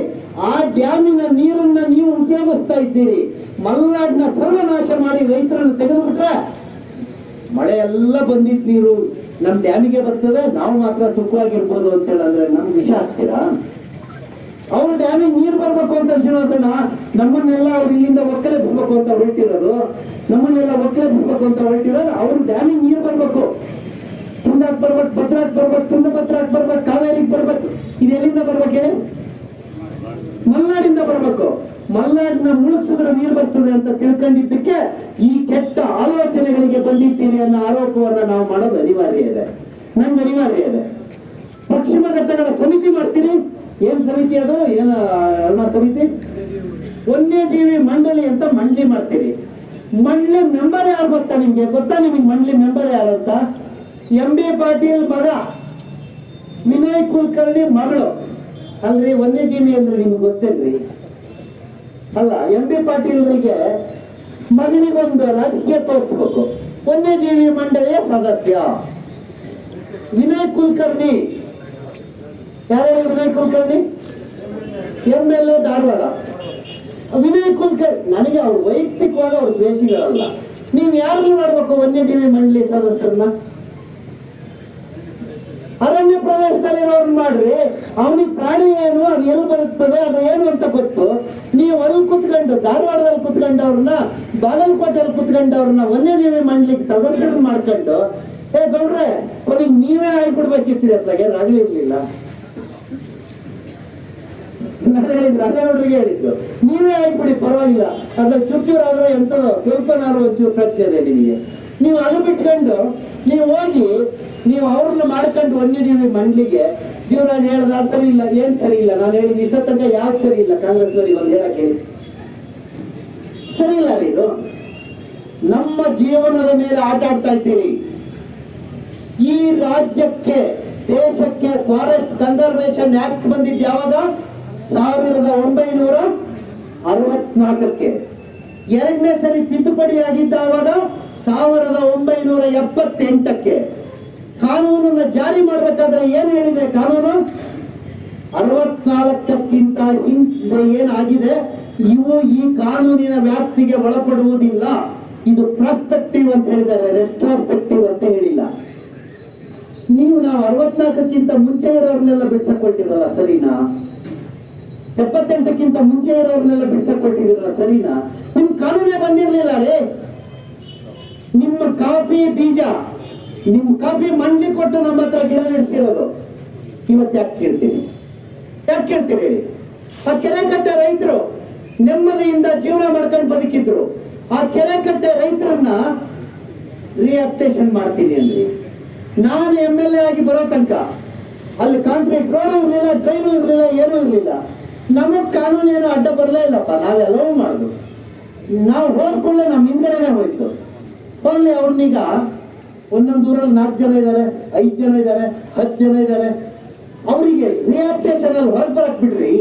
ಆ ಡ್ಯಾಮಿನ ನೀರನ್ನ ನೀವು ಉಪಯೋಗಿಸ್ತಾ ಇದ್ದೀರಿ. ಮಲೆನಾಡಿನ ಸರ್ವನಾಶ ಮಾಡಿ ರೈತರನ್ನು ತೆಗೆದುಬಿಟ್ರೆ ಮಳೆ ಎಲ್ಲ ಬಂದಿದ್ದ ನೀರು ನಮ್ ಡ್ಯಾಮಿಗೆ ಬರ್ತದೆ, ನಾವು ಮಾತ್ರ ಸುಖವಾಗಿರ್ಬೋದು ಅಂತ ಹೇಳಂದ್ರೆ ನಮ್ಗೆ ವಿಷ ಆಗ್ತೀರಾ? ಅವ್ರ ಡ್ಯಾಮಿಗೆ ನೀರು ಬರ್ಬೇಕು ಅಂತ ಶ್ರೀನಿವಾಸಣ್ಣ ನಮ್ಮನ್ನೆಲ್ಲ ಅವ್ರು ಇಲ್ಲಿಂದ ಒಕ್ಕಲೆಬ್ಸ್ಬೇಕು ಅಂತ ಹೊರಟಿರೋದು, ನಮ್ಮನ್ನೆಲ್ಲ ಒಕ್ಕಲೆಬ್ಸ್ಬೇಕು ಅಂತ ಹೊರಟಿರೋದು, ಅವ್ರ ಡ್ಯಾಮಿಗೆ ನೀರು ಬರ್ಬೇಕು. ಕುಂದಾಕ್ ಬರ್ಬೇಕು, ಭದ್ರಾಕ್ ಬರ್ಬೇಕು, ತುಂಗಭದ್ರಾಕ್ ಬರ್ಬೇಕು, ಕಾವೇರಿಗೆ ಬರ್ಬೇಕು. ಇದು ಎಲ್ಲಿಂದ ಬರ್ಬೇಕು ಹೇಳಿ? ಮಲ್ನಾಡಿಂದ ಬರ್ಬೇಕು. ಮಲ್ನಾಡಿನ ಮುಳುಗಿಸಿದ್ರೆ ನೀರು ಬರ್ತದೆ ಅಂತ ತಿಳ್ಕೊಂಡಿದ್ದಕ್ಕೆ ಈ ಕೆಟ್ಟ ಆಲೋಚನೆಗಳಿಗೆ ಬಂದಿದ್ದೀವಿ ಅನ್ನೋ ಆರೋಪವನ್ನ ನಾವು ಮಾಡೋದು ಅನಿವಾರ್ಯ ಇದೆ. ನಂಗೆ ಅನಿವಾರ್ಯ ಇದೆ. ಪಶ್ಚಿಮ ಘಟ್ಟಗಳ ಸಮಿತಿ ಮಾಡ್ತೀರಿ? ಏನ್ ಸಮಿತಿ ಅದು? ಏನ ಅಣ್ಣ ಸಮಿತಿ? ವನ್ಯಜೀವಿ ಮಂಡಳಿ ಅಂತ ಮಂಡಳಿ ಮಾಡ್ತೀರಿ. ಮಂಡಳಿ ಮೆಂಬರ್ ಯಾರು ಗೊತ್ತಾ ನಿಮ್ಗೆ? ಗೊತ್ತಾ ನಿಮಗೆ ಮಂಡಳಿ ಮೆಂಬರ್ ಯಾರು ಅಂತ? ಎಂ ಬಿ ಪಾಟೀಲ್ ಮಗ, ವಿನಯ್ ಕುಲಕರ್ಣಿ ಮಗಳು. ಅಲ್ರಿ ವನ್ಯಜೀವಿ ಅಂದ್ರೆ ನಿಮ್ಗೆ ಗೊತ್ತೇನ್ರಿ? ಅಲ್ಲ ಎಂ ಬಿ ಪಾಟೀಲ್ರಿಗೆ ಮಗನಿಗೊಂದು ರಾಜಕೀಯ ತೋರಿಸ್ಬೇಕು. ವನ್ಯಜೀವಿ ಮಂಡಳಿಯ ಸದಸ್ಯ. ವಿನಯ್ ಕುಲಕರ್ಣಿ. ಯಾರು Vinay Kulkarni? M L A Dharwad. Vinay Kulkarni, ನನಗೆ ಅವ್ರು ವೈಯಕ್ತಿಕವಾಗಿ ಅವ್ರ ದ್ವೇಷಿಗಳಲ್ಲ. ನೀವು ಯಾರನ್ನು ಮಾಡಬೇಕು ವನ್ಯಜೀವಿ ಮಂಡಳಿ ಸದಸ್ಯರನ್ನ? ಪ್ರದೇಶದಲ್ಲಿರೋರ್ನ ಮಾಡ್ರಿ. ಅವನಿಗೆ ಪ್ರಾಣಿ ಏನು, ಅದು ಎಲ್ಲಿ ಬರುತ್ತದೆ, ಅದು ಏನು ಅಂತ ಗೊತ್ತು. ನೀವು ಅಲ್ಲಿ ಕುತ್ಕೊಂಡು, ಧಾರವಾಡದಲ್ಲಿ ಕುತ್ಕೊಂಡವ್ರನ್ನ ಬಾಗಲಕೋಟೆಯಲ್ಲಿ ಕುತ್ಕೊಂಡವ್ರನ್ನ ವನ್ಯಜೀವಿ ಮಾಡ್ಲಿಕ್ಕೆ ಪ್ರದರ್ಶನ ಮಾಡ್ಕೊಂಡು, ಏ ಗೌಡ್ರೆ, ಅವ್ರಿಗೆ ನೀವೇ ಆಗಿಬಿಡ್ಬೇಕಿತ್ತೀರಿ ಅತ್ಲಾಗೆ ರಾಗಲಿರ್ಲಿಲ್ಲ ನಾನು ರಾಜೇಗೌಡರಿಗೆ ಹೇಳಿದ್ದು, ನೀವೇ ಆಗಿಬಿಡಿ, ಪರವಾಗಿಲ್ಲ. ಅದ್ರಲ್ಲಿ ಚುಚ್ಚೂರು ಆದ್ರೂ ಎಂಥದೋ ಸ್ವಲ್ಪನಾದ್ರೂ ಒಂಚೂರು ಪ್ರಜ್ಞೆ ಇದೆ ನಿಮಗೆ. ನೀವು ಅದು ಬಿಟ್ಕೊಂಡು ನೀವು ಹೋಗಿ ನೀವು ಅವ್ರನ್ನ ಮಾಡ್ಕೊಂಡು ಒಂದಿಡೀವಿ ಮಂಡ್ಲಿಗೆ. ಜೀವನ ಹೇಳದ ಸರಿ ಇಲ್ಲ, ಏನ್ ಸರಿ ಇಲ್ಲ. ನಾನು ಹೇಳಿದ ಇಷ್ಟ ತನಕ ಯಾವ್ದು ಸರಿ ಇಲ್ಲ? ಕಾಂಗ್ರೆಸ್ ಅವ್ರಿಗೆ ಒಂದು ಹೇಳಕ್ ಹೇಳಿ. ಸರಿ ಇಲ್ಲ ಇದು ನಮ್ಮ ಜೀವನದ ಮೇಲೆ ಆಟ ಆಡ್ತಾ ಇದ್ದೀರಿ. ಈ ರಾಜ್ಯಕ್ಕೆ, ದೇಶಕ್ಕೆ ಫಾರೆಸ್ಟ್ ಕನ್ಸರ್ವೇಶನ್ ಆಕ್ಟ್ ಬಂದಿದ್ದು ಯಾವಾಗ? ಸಾವಿರದ ಒಂಬೈನೂರ ಅರವತ್ನಾಲ್ಕಕ್ಕೆ. ಎರಡನೇ ಸರಿ ತಿದ್ದುಪಡಿ ಆಗಿದ್ದ ಆವಾಗ ಸಾವಿರದ ಒಂಬೈನೂರ ಎಪ್ಪತ್ತೆಂಟಕ್ಕೆ ಕಾನೂನನ್ನು ಜಾರಿ ಮಾಡಬೇಕಾದ್ರೆ ಏನ್ ಹೇಳಿದೆ ಕಾನೂನು? ಅರವತ್ನಾಲ್ಕಕ್ಕಿಂತ ಏನಾಗಿದೆ? ಇವು ಈ ಕಾನೂನಿನ ವ್ಯಾಪ್ತಿಗೆ ಒಳಪಡುವುದಿಲ್ಲ. ಇದು ಪ್ರಾಸ್ಪೆಕ್ಟಿವ್ ಅಂತ ಹೇಳಿದ್ದಾರೆ. ರೆಸ್ಟ್ರಾಸ್ಪೆಕ್ಟಿವ್ ಅಂತ ಹೇಳಿಲ್ಲ. ನೀವು ನಾವು ಅರವತ್ನಾಲ್ಕಕ್ಕಿಂತ ಮುಂಚೆ ಇರೋರ್ನೆಲ್ಲ ಬಿಡ್ಸಕ್ ಸರಿನಾ? ಎಪ್ಪತ್ತೆಂಟಕ್ಕಿಂತ ಮುಂಚೆ ಇರೋರ್ನೆಲ್ಲ ಬಿಡ್ಸಕ್ ಸರಿನಾ? ನಿಮ್ ಕಾನೂನೇ ಬಂದಿರ್ಲಿಲ್ಲ ರೇ. ನಿಮ್ಮ ಕಾಫಿ ಬೀಜ, ನಿಮ್ಮ ಕಾಫಿ ಮಂಡಿ ಕೊಟ್ಟು ನಮ್ಮ ಹತ್ರ ಗಿಡ ನಡೆಸಿರೋದು. ಇವತ್ತು ಯಾಕೆ ಕೇಳ್ತೀರಿ? ಯಾಕೆ ಕೇಳ್ತೀರಿ ಹೇಳಿ? ಆ ಕೆರೆ ಕಟ್ಟೆ ರೈತರು ನೆಮ್ಮದಿಯಿಂದ ಜೀವನ ಮಾಡ್ಕೊಂಡು ಬದುಕಿದ್ರು. ಆ ಕೆರೆ ಕಟ್ಟೆ ರೈತರನ್ನ ರಿಯಾಕ್ಟೇಷನ್ ಮಾಡ್ತೀನಿ ಅಂದ್ರಿ. ನಾನು ಎಂ ಎಲ್ ಎ ಆಗಿ ಬರೋ ತನಕ ಅಲ್ಲಿ ಕಾಂಕ್ರೀಟ್ ರೋಡ್ ಇರಲಿಲ್ಲ ಟ್ರೈನು ಇರಲಿಲ್ಲ, ಏನೂ ಇರಲಿಲ್ಲ. ನಮಗೆ ಕಾನೂನು ಏನು ಅಡ್ಡ ಬರಲೇ ಇಲ್ಲಪ್ಪ. ನಾವೆಲ್ಲವೂ ಮಾಡುದು. ನಾವು ಹೋದ ಕೂಡಲೇ ನಮ್ಮ ಹಿಂದ್ಗಡೆನೆ ಹೋಯ್ತು. ಹೋಗ್ಲಿ ಅವ್ರನ್ನೀಗ ಒಂದೊಂದು ಊರಲ್ಲಿ ನಾಲ್ಕು ಜನ ಇದ್ದಾರೆ ಐದು ಜನ ಇದ್ದಾರೆ ಹತ್ತು ಜನ ಇದ್ದಾರೆ ಅವರಿಗೆ ರಿಯಾಕ್ಟೇಷನ್ ಅಲ್ಲಿ ಹೊರಗೆ ಬರಕ್ ಬಿಡ್ರಿ.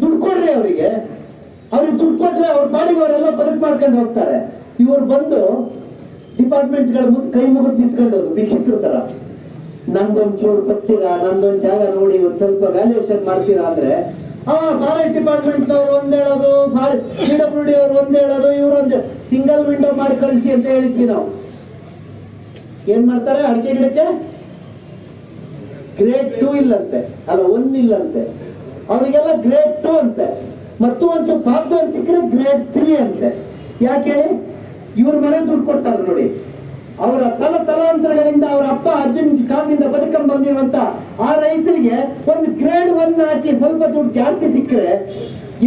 ದುಡ್ಡು ಕೊಡ್ರಿ ಅವರಿಗೆ. ಅವ್ರಿಗೆ ದುಡ್ಡು ಕೊಟ್ರೆ ಅವ್ರ ಬಾಡಿಗೆ ಅವರೆಲ್ಲ ಬದುಕು ಮಾಡ್ಕೊಂಡು ಹೋಗ್ತಾರೆ. ಇವ್ರು ಬಂದು ಡಿಪಾರ್ಟ್ಮೆಂಟ್ಗಳ ಮುಂದೆ ಕೈ ಮುಗಿದು ನಿಂತ್ಕೊಂಡು ಭಿಕ್ಷಕರು ತರ. ನಂದೊಂದು ಚೂರು ಬರ್ತೀರಾ? ನಂದೊಂದು ಜಾಗ ನೋಡಿ ಒಂದು ಸ್ವಲ್ಪ ವ್ಯಾಲ್ಯೂಯೇಷನ್ ಮಾಡ್ತೀರಾ ಅಂದ್ರೆ ಆ ಫಾರೆಸ್ಟ್ ಡಿಪಾರ್ಟ್ಮೆಂಟ್ ಅವ್ರು ಒಂದ್ ಹೇಳೋದು ಪಿ ಅವ್ರು ಒಂದ್ ಹೇಳೋದು, ಇವ್ರು ಒಂದ್ ಸಿಂಗಲ್ ವಿಂಡೋ ಮಾಡಿ ಕಳಿಸಿ ಅಂತ ಹೇಳಿದ್ವಿ ನಾವು. ಏನ್ ಮಾಡ್ತಾರೆ ಅಡಿಕೆ ಗಿಡಕ್ಕೆ? ಗ್ರೇಟ್ ಟೂ ಇಲ್ಲಂತೆ. ಅಲ್ಲ ಒನ್ ಇಲ್ಲಂತೆ. ಅವರಿಗೆಲ್ಲ ಗ್ರೇಟ್ ಟೂ ಅಂತೆ. ಮತ್ತು ಒಂದು ಪಾಪ ಅಂತ ಸಿಕ್ಕರೆ ಗ್ರೇಟ್ ತ್ರೀ ಅಂತೆ. ಯಾಕೆ ಹೇಳಿ? ಇವ್ರ ಮನೆ ದುಡ್ಡು ಕೊಡ್ತಾರೆ ನೋಡಿ. ಅವರ ತಲ ತಲಾಂತರಗಳಿಂದ ಅವರ ಅಪ್ಪ ಅಜ್ಜನ ಕಾಲದಿಂದ ಬದುಕಂಡ್ ಬಂದಿರುವಂತ ಆ ರೈತರಿಗೆ ಒಂದು ಗ್ರೇಡ್ ಒನ್ ಹಾಕಿ ಸ್ವಲ್ಪ ದುಡ್ಡು ಜಾಸ್ತಿ ಸಿಕ್ಕರೆ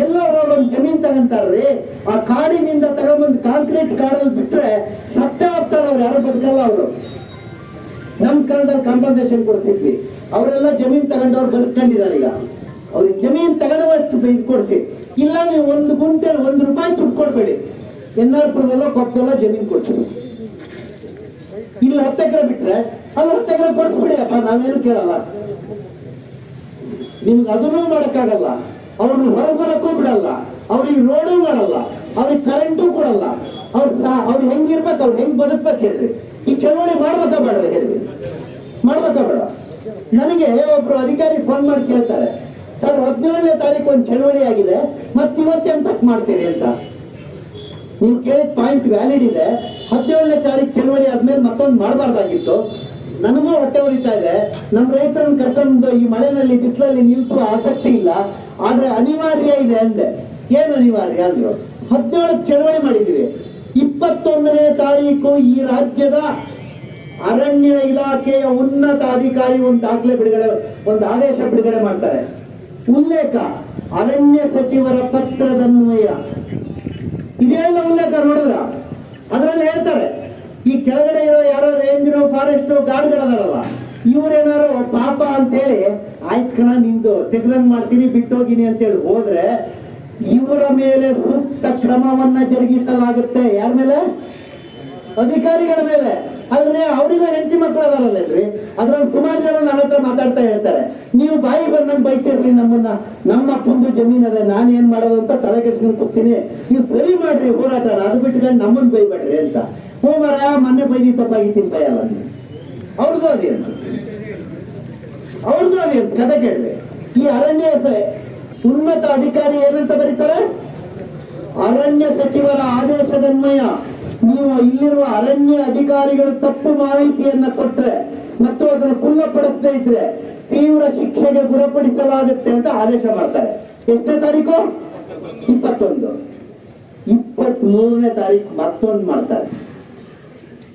ಎಲ್ಲೋ ಒಂದು ಜಮೀನ್ ತಗೊಂತಾರ್ರಿ. ಆ ಕಾಡಿನಿಂದ ತಗೊಂಬಂದು ಕಾಂಕ್ರೀಟ್ ಕಾಡಲ್ಲಿ ಬಿಟ್ರೆ ಸತ್ತ ಹೋಗ್ತಾರೆ ಅವ್ರು, ಯಾರು ಬದುಕಲ್ಲ ಅವರು. ನಮ್ ಕಾಲದಲ್ಲಿ ಕಾಂಪನ್ಸೇಷನ್ ಕೊಡ್ತಿದ್ವಿ ಅವರೆಲ್ಲ ಜಮೀನ್ ತಗೊಂಡವ್ರು ಬದುಕೊಂಡಿದ್ದಾರೆ ಈಗ. ಅವ್ರಿಗೆ ಜಮೀನ್ ತಗೊಳ್ಳುವಷ್ಟು ಇದು ಕೊಡ್ಸಿ. ಇಲ್ಲ, ನೀವು ಒಂದು ಗುಂಟೆ ಒಂದು ರೂಪಾಯಿ ದುಡ್ಡು ಕೊಡ್ಬೇಡಿ. ಎನ್ ಆರ್ ಪುರದಲ್ಲೋ ಕೊಪ್ಪದಲ್ಲೋ ಜಮೀನ್ ಕೊಡ್ಸಿ ಇಲ್ಲಿ ಹತ್ತು ಎಕರೆ ಬಿಟ್ರೆ ಅಲ್ಲಿ ಹತ್ತು ಎಕರೆ ಕೊಡಿಸ್ಬಿಡಿ ಅಪ್ಪ ನಾವೇನು ಕೇಳಲ್ಲ. ನಿಮ್ಗೆ ಅದನ್ನೂ ಮಾಡೋಕ್ಕಾಗಲ್ಲ ಅವ್ರನ್ನ ಹೊರಗೆ ಬರಕ್ಕೂ ಬಿಡಲ್ಲ. ಅವ್ರಿಗೆ ರೋಡು ಮಾಡಲ್ಲ. ಅವ್ರಿಗೆ ಕರೆಂಟು ಕೊಡಲ್ಲ. ಅವ್ರ ಸಾ, ಅವ್ರು ಹೆಂಗಿರ್ಬೇಕು ಅವ್ರು ಹೆಂಗ್ ಬದುಕ್ಬೇಕು ಹೇಳ್ರಿ. ಈ ಚಳವಳಿ ಮಾಡ್ಬೇಕಾ ಬೇಡ್ರಿ ಹೇಳ್ರಿ. ಮಾಡ್ಬೇಕಾ ಬೇಡ. ನನಗೆ ಒಬ್ರು ಅಧಿಕಾರಿ ಫೋನ್ ಮಾಡಿ ಕೇಳ್ತಾರೆ. ಸರ್, ಹದಿನೇಳನೇ ತಾರೀಕು ಒಂದು ಚಳವಳಿ ಆಗಿದೆ. ಮತ್ತೆ ಇವತ್ತೆಂಟಕ್ಕೆ ಮಾಡ್ತೀರಿ ಅಂತ? ನೀವು ಕೇಳಿದ ಪಾಯಿಂಟ್ ವ್ಯಾಲಿಡ್ ಇದೆ. ಹದಿನೇಳನೇ ತಾರೀಕು ಚಳವಳಿ ಆದ್ಮೇಲೆ ಮತ್ತೊಂದು ಮಾಡಬಾರ್ದಾಗಿತ್ತು. ನನಗೂ ಹೊಟ್ಟೆ ಉರಿತಾ ಇದೆ. ನಮ್ಮ ರೈತರನ್ನು ಕರ್ಕೊಂಡು ಈ ಮಳೆನಲ್ಲಿ, ಬಿತ್ತಲಲ್ಲಿ ನಿಲ್ಸುವ ಆಸಕ್ತಿ ಇಲ್ಲ. ಆದ್ರೆ ಅನಿವಾರ್ಯ ಇದೆ ಅಂದೆ. ಏನು ಅನಿವಾರ್ಯ ಅಂದ್ರು? ಹದಿನೇಳಕ್ಕೆ ಚಳವಳಿ ಮಾಡಿದ್ದೀವಿ ಇಪ್ಪತ್ತೊಂದನೇ ತಾರೀಕು ಈ ರಾಜ್ಯದ ಅರಣ್ಯ ಇಲಾಖೆಯ ಉನ್ನತ ಅಧಿಕಾರಿ ಒಂದು ದಾಖಲೆ ಬಿಡುಗಡೆ, ಒಂದು ಆದೇಶ ಬಿಡುಗಡೆ ಮಾಡ್ತಾರೆ. ಉಲ್ಲೇಖ, ಅರಣ್ಯ ಸಚಿವರ ಪತ್ರದನ್ವಯ ಇದೆಲ್ಲ ಉಲ್ಲೇಖ ನೋಡಿದ್ರ? ಅದರಲ್ಲಿ ಹೇಳ್ತಾರೆ, ಈ ಕೆಳಗಡೆ ಇರೋ ಯಾರೋ ರೇಂಜರು ಫಾರೆಸ್ಟ್ ಗಾರ್ಡ್ಗಳದಾರಲ್ಲ ಇವ್ರೇನಾರು ಪಾಪ ಅಂತೇಳಿ, ಆಯ್ತು ಕಣ ನಿಂದು, ತೆಗ್ದಂಗ್ ಮಾಡ್ತೀನಿ, ಬಿಟ್ಟೋಗಿನಿ ಅಂತೇಳಿ ಹೋದ್ರೆ, ಇವರ ಮೇಲೆ ಸೂಕ್ತ ಕ್ರಮವನ್ನ ಜರುಗಿಸಲಾಗುತ್ತೆ. ಯಾರ ಮೇಲೆ? ಅಧಿಕಾರಿಗಳ ಮೇಲೆ. ಅಲ್ರಿ ಅವರಿಗೂ ಹೆಂಡತಿ ಮಕ್ಕಳು ಅದಾರಲ್ಲೇನ್ರಿ? ಅದ್ರಲ್ಲಿ ಸುಮಾರು ಜನ ನನ್ನ ಹತ್ರ ಮಾತಾಡ್ತಾ ಹೇಳ್ತಾರೆ. ನೀವು ಬಾಯಿ ಬಂದಂಗೆ ಬೈತಿರ್ರಿ ನಮ್ಮನ್ನ. ನಮ್ಮ ಅಪ್ಪಂದು ಜಮೀನ್ ಅದೇ. ನಾನು ಏನ್ ಮಾಡೋದು ಅಂತ ತಲೆ ಕೆಡ್ಸ್ಕೊಂಡು ಕೂತೀನಿ ನೀವು ಸರಿ ಮಾಡ್ರಿ ಹೋರಾಟ. ಅದು ಬಿಟ್ಕೊಂಡು ನಮ್ಮನ್ನ ಬೈಬೇಡ್ರಿ ಅಂತ. ಹೋ ಮರ ಮೊನ್ನೆ ಬೈದಿ ಈತಿನ ಬೈಯಲ್ಲ ಅವ್ರದ್ದು ಅದೇನು ಅವ್ರದ್ದು ಅದೇನು ಕತೆ ಕೇಳ್ರಿ ಈ ಅರಣ್ಯ ಉನ್ನತ ಅಧಿಕಾರಿ ಏನಂತ ಬರೀತಾರೆ? ಅರಣ್ಯ ಸಚಿವರ ಆದೇಶದನ್ವಯ ನೀವು ಇಲ್ಲಿರುವ ಅರಣ್ಯ ಅಧಿಕಾರಿಗಳು ತಪ್ಪು ಮಾಹಿತಿಯನ್ನ ಕೊಟ್ರೆ ಮತ್ತು ಅದನ್ನು ಪುಲ್ಲಪಡಿಸದೇ ಇದ್ರೆ ತೀವ್ರ ಶಿಕ್ಷೆಗೆ ಗುರಿಪಡಿಸಲಾಗುತ್ತೆ ಅಂತ ಆದೇಶ ಮಾಡ್ತಾರೆ. ಎಷ್ಟನೇ ತಾರೀಕು? ಇಪ್ಪತ್ತೊಂದು. ಇಪ್ಪತ್ತ್ ಮೂರನೇ ತಾರೀಕು ಮತ್ತೊಂದು ಮಾಡ್ತಾರೆ.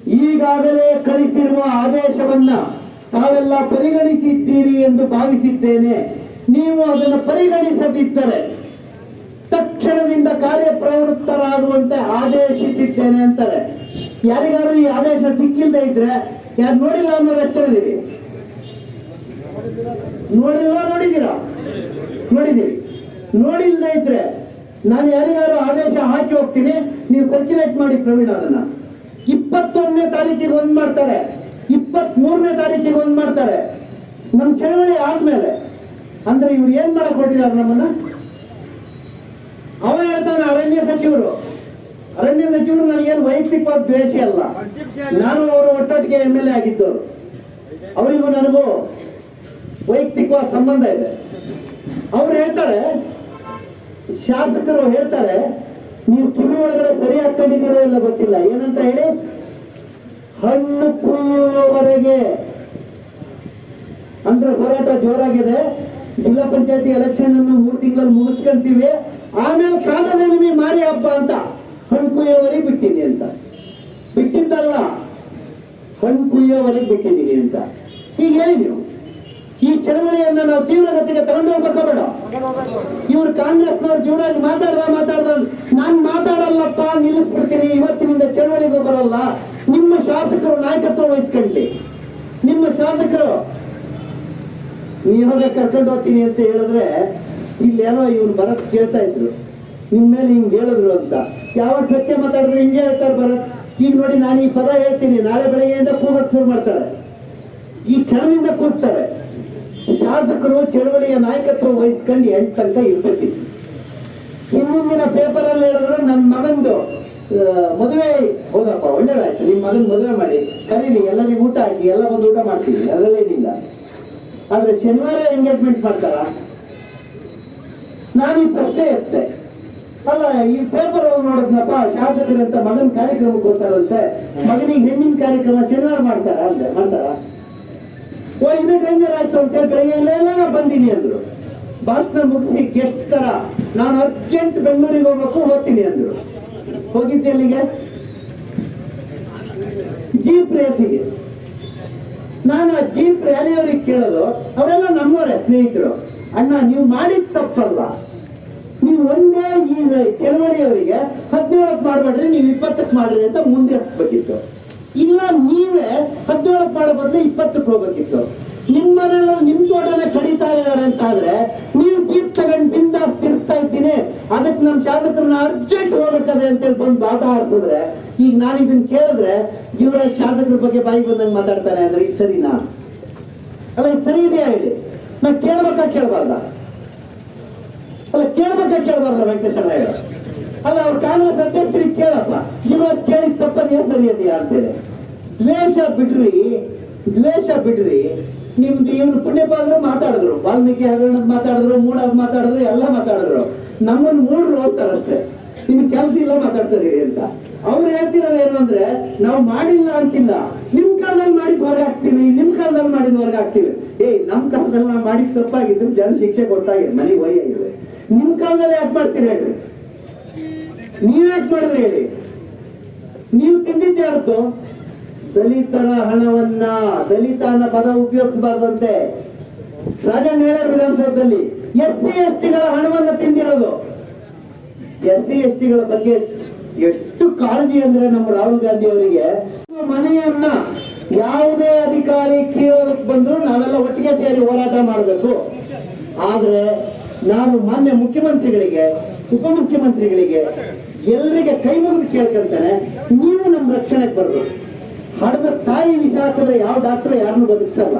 ಈಗಾಗಲೇ ಕಳಿಸಿರುವ ಆದೇಶವನ್ನ ತಾವೆಲ್ಲ ಪರಿಗಣಿಸಿದ್ದೀರಿ ಎಂದು ಭಾವಿಸಿದ್ದೇನೆ. ನೀವು ಅದನ್ನು ಪರಿಗಣಿಸದಿದ್ದರೆ ತಕ್ಷಣದಿಂದ ಕಾರ್ಯಪ್ರವೃತ್ತರಾಗುವಂತೆ ಆದೇಶಿಟ್ಟಿದ್ದೇನೆ ಅಂತಾರೆ. ಯಾರಿಗಾರು ಈ ಆದೇಶ ಸಿಕ್ಕಿಲ್ಲದೆ ಇದ್ರೆ ಯಾರು ನೋಡಿಲ್ಲ ಅನ್ನೋ ಎಷ್ಟಿರಿ ನೋಡಿಲ್ಲ ನೋಡಿದಿರ ನೋಡಿದಿರಿ ನೋಡಿಲ್ಲದೆ ಇದ್ರೆ ನಾನು ಯಾರಿಗಾರು ಆದೇಶ ಹಾಕಿ ಹೋಗ್ತೀನಿ, ನೀವು ಸರ್ಕ್ಯುಲೇಟ್ ಮಾಡಿ ಪ್ರವೀಣ ಅದನ್ನ. ಇಪ್ಪತ್ತೊಂದನೇ ತಾರೀಕಿಗೆ ಒಂದ್ ಮಾಡ್ತಾರೆ. ಇಪ್ಪತ್ತ್ ಮೂರನೇ ತಾರೀಕಿಗೆ ಒಂದ್ ಮಾಡ್ತಾರೆ. ನಮ್ಮ ಚಳವಳಿ ಆದ್ಮೇಲೆ. ಅಂದ್ರೆ ಇವ್ರು ಏನ್ ಮಾಡಕ್ ಹೊಟ್ಟಿದ್ದಾರೆ ನಮ್ಮನ್ನ? ಅವ ಹೇಳ್ತಾನೆ, ಅರಣ್ಯ ಸಚಿವರು. ಅರಣ್ಯ ಸಚಿವರು ನನಗೇನು ವೈಯಕ್ತಿಕವಾದ ದ್ವೇಷ ಅಲ್ಲ. ನಾನು ಅವರು ಒಟ್ಟೊಟ್ಟಿಗೆ ಎಂ ಎಲ್ ಎ ಆಗಿದ್ದವರು. ಅವರಿಗೂ ನನಗೂ ವೈಯಕ್ತಿಕವಾದ ಸಂಬಂಧ ಇದೆ. ಅವ್ರು ಹೇಳ್ತಾರೆ, ಶಾಸಕರು ಹೇಳ್ತಾರೆ, ನೀವು ಕಿವಿ ಒಳಗಡೆ ಸರಿ ಹಾಕೊಂಡಿದ್ದೀರೋ ಇಲ್ಲ ಗೊತ್ತಿಲ್ಲ. ಏನಂತ ಹೇಳಿ, ಹಣ್ಣು ಕುಯ್ಯುವವರೆಗೆ. ಅಂದ್ರೆ ಹೋರಾಟ ಜೋರಾಗಿದೆ. ಜಿಲ್ಲಾ ಪಂಚಾಯತಿ ಎಲೆಕ್ಷನ್ ಅನ್ನು ಮೂರು ತಿಂಗಳಲ್ಲಿ ಮುಗಿಸ್ಕೊಂತೀವಿ. ಆಮೇಲೆ ಕಾಲದ ನಿಮಗೆ ಮಾರಿ ಹಬ್ಬ ಅಂತ. ಹಣ್ಕುಯ್ಯವರಿಗೆ ಕುಯ್ಯೋವರೆಗೆ ಬಿಟ್ಟಿನಿ ಅಂತ. ಬಿಟ್ಟಿದ್ದಲ್ಲ ಹಣ್ಕುಯ್ಯವರಿಗೆ ಕುಯ್ಯೋವರೆಗೆ ಬಿಟ್ಟಿದ್ದೀನಿ ಅಂತ. ಈಗ ಹೇಳಿ ನೀವು. ಈ ಚಳವಳಿಯನ್ನ ನಾವು ತೀವ್ರಗತಿಗೆ ತಗೊಂಡು ಹೋಗ್ಬೇಕ ಬೇಡ. ಇವ್ರು ಕಾಂಗ್ರೆಸ್ನವ್ರು ಜೀವನಾಗಿ ಮಾತಾಡ್ದ ಮಾತಾಡ್ದ ನಾನ್ ಮಾತಾಡಲ್ಲಪ್ಪ, ನಿಲ್ಲಿಸ್ಬಿಡ್ತೀನಿ, ಇವತ್ತಿನಿಂದ ಚಳವಳಿಗೂ ಬರಲ್ಲ. ನಿಮ್ಮ ಶಾಸಕರು ನಾಯಕತ್ವ ವಹಿಸ್ಕೊಂಡ್ಲಿ ನಿಮ್ಮ ಶಾಸಕರು ನಿಯೋಗ ಕರ್ಕೊಂಡು ಹೋಗ್ತೀನಿ ಅಂತ ಹೇಳಿದ್ರೆ ಇಲ್ಲಿ ಏನೋ ಇವನು ಭರತ್ ಕೇಳ್ತಾ ಇದ್ರು. ನಿಮ್ ಮೇಲೆ ಹಿಂಗೆ ಹೇಳಿದ್ರು ಅಂತ. ಯಾವಾಗ ಸತ್ಯ ಮಾತಾಡಿದ್ರೆ ಹಿಂಗೆ ಹೇಳ್ತಾರೆ ಭರತ್. ಈಗ ನೋಡಿ ನಾನು ಈ ಪದ ಹೇಳ್ತೀನಿ. ನಾಳೆ ಬೆಳಗ್ಗೆಯಿಂದ ಕೂಗಕ್ಕೆ ಶುರು ಮಾಡ್ತಾರೆ. ಈ ಕ್ಷಣದಿಂದ ಕೂಗ್ತಾರೆ. ಶಾಸಕರು ಚಳವಳಿಯ ನಾಯಕತ್ವ ವಹಿಸ್ಕೊಂಡು ಎಂಟು ತನಕ ಇರ್ಬೇಕಿತ್ತು. ಪೇಪರಲ್ಲಿ ಪೇಪರ್ ಅಲ್ಲಿ ಹೇಳಿದ್ರು ನನ್ನ ಮಗಂದು ಮದುವೆ ಹೋದಪ್ಪ, ಒಳ್ಳೇದಾಯ್ತು. ನಿಮ್ಮ ಮಗನ ಮದುವೆ ಮಾಡಿ, ಕರೀರಿ ಎಲ್ಲರಿಗೂ ಊಟ ಹಾಕಿ, ಎಲ್ಲ ಬಂದು ಊಟ ಮಾಡ್ತೀವಿ ಅದರಲ್ಲೇನಿಲ್ಲ. ಆದರೆ ಶನಿವಾರ ಎಂಗೇಜ್ಮೆಂಟ್ ಮಾಡ್ತಾರ? ನಾನು ಈ ಪ್ರಶ್ನೆ ಎತ್ತೆ ಅಲ್ಲ, ಈ ಪೇಪರ್ ಅವ್ರು ನೋಡಿದ್ನಪ್ಪ ಅಂತ ಮಗನ ಕಾರ್ಯಕ್ರಮಕ್ಕೆ ಮಗನಿಗೆ ಹೆಣ್ಣಿನ ಕಾರ್ಯಕ್ರಮ ಶನಿವಾರ ಮಾಡ್ತಾರ ಅಂದೆ, ಮಾಡ್ತಾರ? ಓ, ಇದು ಡೇಂಜರ್ ಆಯ್ತು ಅಂತ ಹೇಳಿ ಬೆಳಗ್ಗೆ ಎಲ್ಲ ಎಲ್ಲ ನಾ ಬಂದೀನಿ ಅಂದ್ರು. ಭಾಷಣ ಮುಗಿಸಿ ಗೆಸ್ಟ್ ತರ ನಾನು ಅರ್ಜೆಂಟ್ ಬೆಂಗಳೂರಿಗೆ ಹೋಗ್ಬೇಕು, ಹೋಗ್ತೀನಿ ಅಂದ್ರು. ಹೋಗಿದ್ದೆ ಅಲ್ಲಿಗೆ ಜೀಪ್ ರೇಸಿಗೆ ನಾನು ಆ ಜೀಪ್ ರ್ಯಾಲಿಯವ್ರಿಗೆ ಕೇಳೋದು, ಅವರೆಲ್ಲ ನಮ್ಮವರೇ, ಸ್ನೇಹಿತರು. ಅಣ್ಣ, ನೀವು ಮಾಡಿದ ತಪ್ಪಲ್ಲ. ನೀವು ಒಂದೇ ಈ ಚಳವಳಿಯವರಿಗೆ ಹದಿನೇಳಕ್ಕೆ ಮಾಡಬೇಡ್ರಿ, ನೀವು ಇಪ್ಪತ್ತಕ್ಕೆ ಮಾಡ್ರಿ ಅಂತ ಮುಂದೆ ಹಚ್ಬೇಕಿತ್ತು. ಇಲ್ಲ, ನೀವೇ ಹದಿನೇಳಕ್ಕೆ ಮಾಡೋ ಬದಲು ಇಪ್ಪತ್ತಕ್ಕೆ ಹೋಗ್ಬೇಕಿತ್ತು. ನಿಮ್ಮನೆಲ್ಲ ನಿಮ್ ತೋಟನ ಕಡಿತಾ ಇದ್ದಾರೆ ಅಂತ ಆದ್ರೆ ನೀವು ಜೀಪ್ ತಗೊಂಡು ಬಿಂದ ತಿರ್ತಾ ಇದ್ದೀನಿ ಅದಕ್ಕೆ ನಮ್ಮ ಶಾಸಕರನ್ನ ಅರ್ಜೆಂಟ್ ಹೋಗಕ್ಕದೆ ಅಂತೇಳಿ ಬಂದು ಬಾಟ ಆಡ್ತಿದ್ರೆ, ಈಗ ನಾನು ಇದನ್ನ ಕೇಳಿದ್ರೆ ಇವರ ಶಾಸಕರ ಬಗ್ಗೆ ಬಾಯಿ ಬಂದಂಗೆ ಮಾತಾಡ್ತಾರೆ ಅಂದ್ರೆ ಇದು ಸರಿನಾ? ಅಲ್ಲ ಸರಿ ಇದೆಯಾ ಹೇಳಿ? ನಾ ಕೇಳ್ಬೇಕಾ ಕೇಳಬಾರ್ದ? ಅಲ್ಲ, ಕೇಳ್ಬೇಕ ಕೇಳಬಾರ್ದ ವೆಂಕಟೇಶ್ವರ ಅಲ್ಲ, ಅವ್ರ ಕಾಂಗ್ರೆಸ್ ಅಧ್ಯಕ್ಷರಿಗೆ ಕೇಳಪ್ಪ. ಇವತ್ತು ಕೇಳಿ ಏನ್ ಸರಿ ಅಂತೇಳಿ. ದ್ವೇಷ ಬಿಡ್ರಿ ದ್ವೇಷ ಬಿಡ್ರಿ. ನಿಮ್ದು ಇವನು ಪುಣ್ಯಪಾಲರು ಮಾತಾಡಿದ್ರು, ವಾಲ್ಮೀಕಿ ಹಗರಣದ ಮಾತಾಡಿದ್ರು, ಮೂಡದ್ ಮಾತಾಡಿದ್ರು, ಎಲ್ಲ ಮಾತಾಡಿದ್ರು. ನಮ್ಮನ್ನು ಮೂಡ್ರು ಹೋಗ್ತಾರಷ್ಟೇ. ನಿಮ್ಗೆ ಕೆಲಸ ಇಲ್ಲ ಮಾತಾಡ್ತಾರೀರಿ ಅಂತ. ಅವ್ರು ಹೇಳ್ತಿರೋದು ಏನು ಅಂದ್ರೆ, ನಾವು ಮಾಡಿಲ್ಲ ಅಂತಿಲ್ಲ. ನಿಮ್ ಕಾಲದಲ್ಲಿ ಮಾಡಿದ ಹೊರಗೆ ಹಾಕ್ತಿವಿ ನಿಮ್ ಕಾಲದಲ್ಲಿ ಮಾಡಿದ ಹೊರಗೆ ಹಾಕ್ತಿವಿ ಏಯ್, ನಮ್ ಕಾಲದಲ್ಲಿ ನಾವು ಮಾಡಿದ ತಪ್ಪಾಗಿದ್ರು ಜನ ಶಿಕ್ಷೆ ಕೊಟ್ಟಾಗಿರ್ ಮನೆಗೆ ಇಲ್ಲ ನಿಮ್ ಕಾಲದಲ್ಲಿ ಯಾಕೆ ಮಾಡ್ತೀರಿ ಹೇಳ್ರಿ? ನೀವ್ ಯಾಕೆ ಮಾಡಿದ್ರಿ ಹೇಳಿ? ನೀವು ತಿಂದಿದ್ದೆ ಯಾರದ್ದು? ದಲಿತರ ಹಣವನ್ನ ದಲಿತ ಅನ್ನೋ ಪದ ಉಪಯೋಗಿಸಬಾರ್ದಂತೆ. ರಾಜಣ್ಣ ಹೇಳ್ಯಾರ ವಿಧಾನಸೌಧದಲ್ಲಿ, ಎಸ್ ಸಿ ಎಸ್ ಟಿಗಳ ಹಣವನ್ನ ತಿಂದಿರೋದು. ಎಸ್ ಸಿ ಎಸ್ ಟಿಗಳ ಬಗ್ಗೆ ಎಷ್ಟು ಕಾಳಜಿ ಅಂದ್ರೆ ನಮ್ಮ ರಾಹುಲ್ ಗಾಂಧಿ ಅವರಿಗೆ? ಮನೆಯನ್ನ ಯಾವುದೇ ಅಧಿಕಾರಿ ಕೀಳೋದಕ್ಕೆ ಬಂದ್ರು ನಾವೆಲ್ಲ ಒಟ್ಟಿಗೆ ಸೇರಿ ಹೋರಾಟ ಮಾಡಬೇಕು. ಆದ್ರೆ ನಾನು ಮಾನ್ಯ ಮುಖ್ಯಮಂತ್ರಿಗಳಿಗೆ, ಉಪಮುಖ್ಯಮಂತ್ರಿಗಳಿಗೆ ಎಲ್ಲರಿಗೆ ಕೈ ಮುಗಿದು ಕೇಳ್ಕೊಂತಾನೆ ನೀವು ನಮ್ಮ ರಕ್ಷಣೆಗೆ ಬರ್ಬೇಕು. ಹಡದ ತಾಯಿ ವಿಷ ಹಾಕಿದ್ರೆ ಯಾವ ಡಾಕ್ಟರ್ ಯಾರನ್ನು ಬದುಕಿಸಲ್ಲ.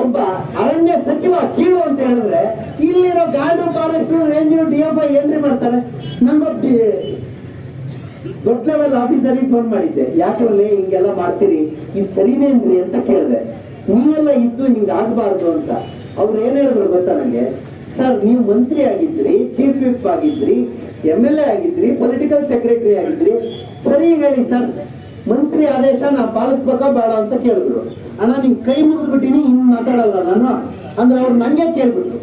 ಒಬ್ಬ ಅರಣ್ಯ ಸಚಿವ ಕೀಳು ಅಂತ ಹೇಳಿದ್ರೆ, ಇಲ್ಲಿರೋ guard forest range D F I ಏನ್ರಿ ಮಾಡ್ತಾರೆ. ನಂಗೊಬ್ಬ ದೊಡ್ಡ ಲೆವೆಲ್ ಆಫೀಸರಿಗೆ ಫೋನ್ ಮಾಡಿದ್ದೆ. ಯಾಕಲ್ಲಿ ಹಿಂಗೆಲ್ಲ ಮಾಡ್ತೀರಿ? ಇದು ಸರಿನೇನ್ರಿ ಅಂತ ಕೇಳಿದೆ. ನೀವೆಲ್ಲ ಇದ್ದು ಹಿಂಗೆ ಆಗಬಾರ್ದು ಅಂತ. ಅವ್ರು ಏನು ಹೇಳಿದ್ರು ಗೊತ್ತಾ ನನಗೆ ಸರ್, ನೀವು ಮಂತ್ರಿ ಆಗಿದ್ರಿ ಚೀಫ್ ವಿಪ್ ಆಗಿದ್ರಿ ಎಂ ಎಲ್ ಎ ಆಗಿದ್ರಿ ಪೊಲಿಟಿಕಲ್ ಸೆಕ್ರೆಟರಿ ಆಗಿದ್ರಿ. ಸರಿ ಹೇಳಿ ಸರ್, ಮಂತ್ರಿ ಆದೇಶ ನಾ ಪಾಲಿಸ್ಬೇಕಾ ಬೇಡ ಅಂತ ಕೇಳಿದ್ರು. ಅಣ್ಣ ನಿಮ್ ಕೈ ಮುಗಿದು ಬಿಟ್ಟಿನಿ, ಇನ್ ಮಾತಾಡಲ್ಲ ನಾನು. ಅಂದ್ರೆ ಅವ್ರು ನಂಗೆ ಕೇಳ್ಬಿಟ್ರು.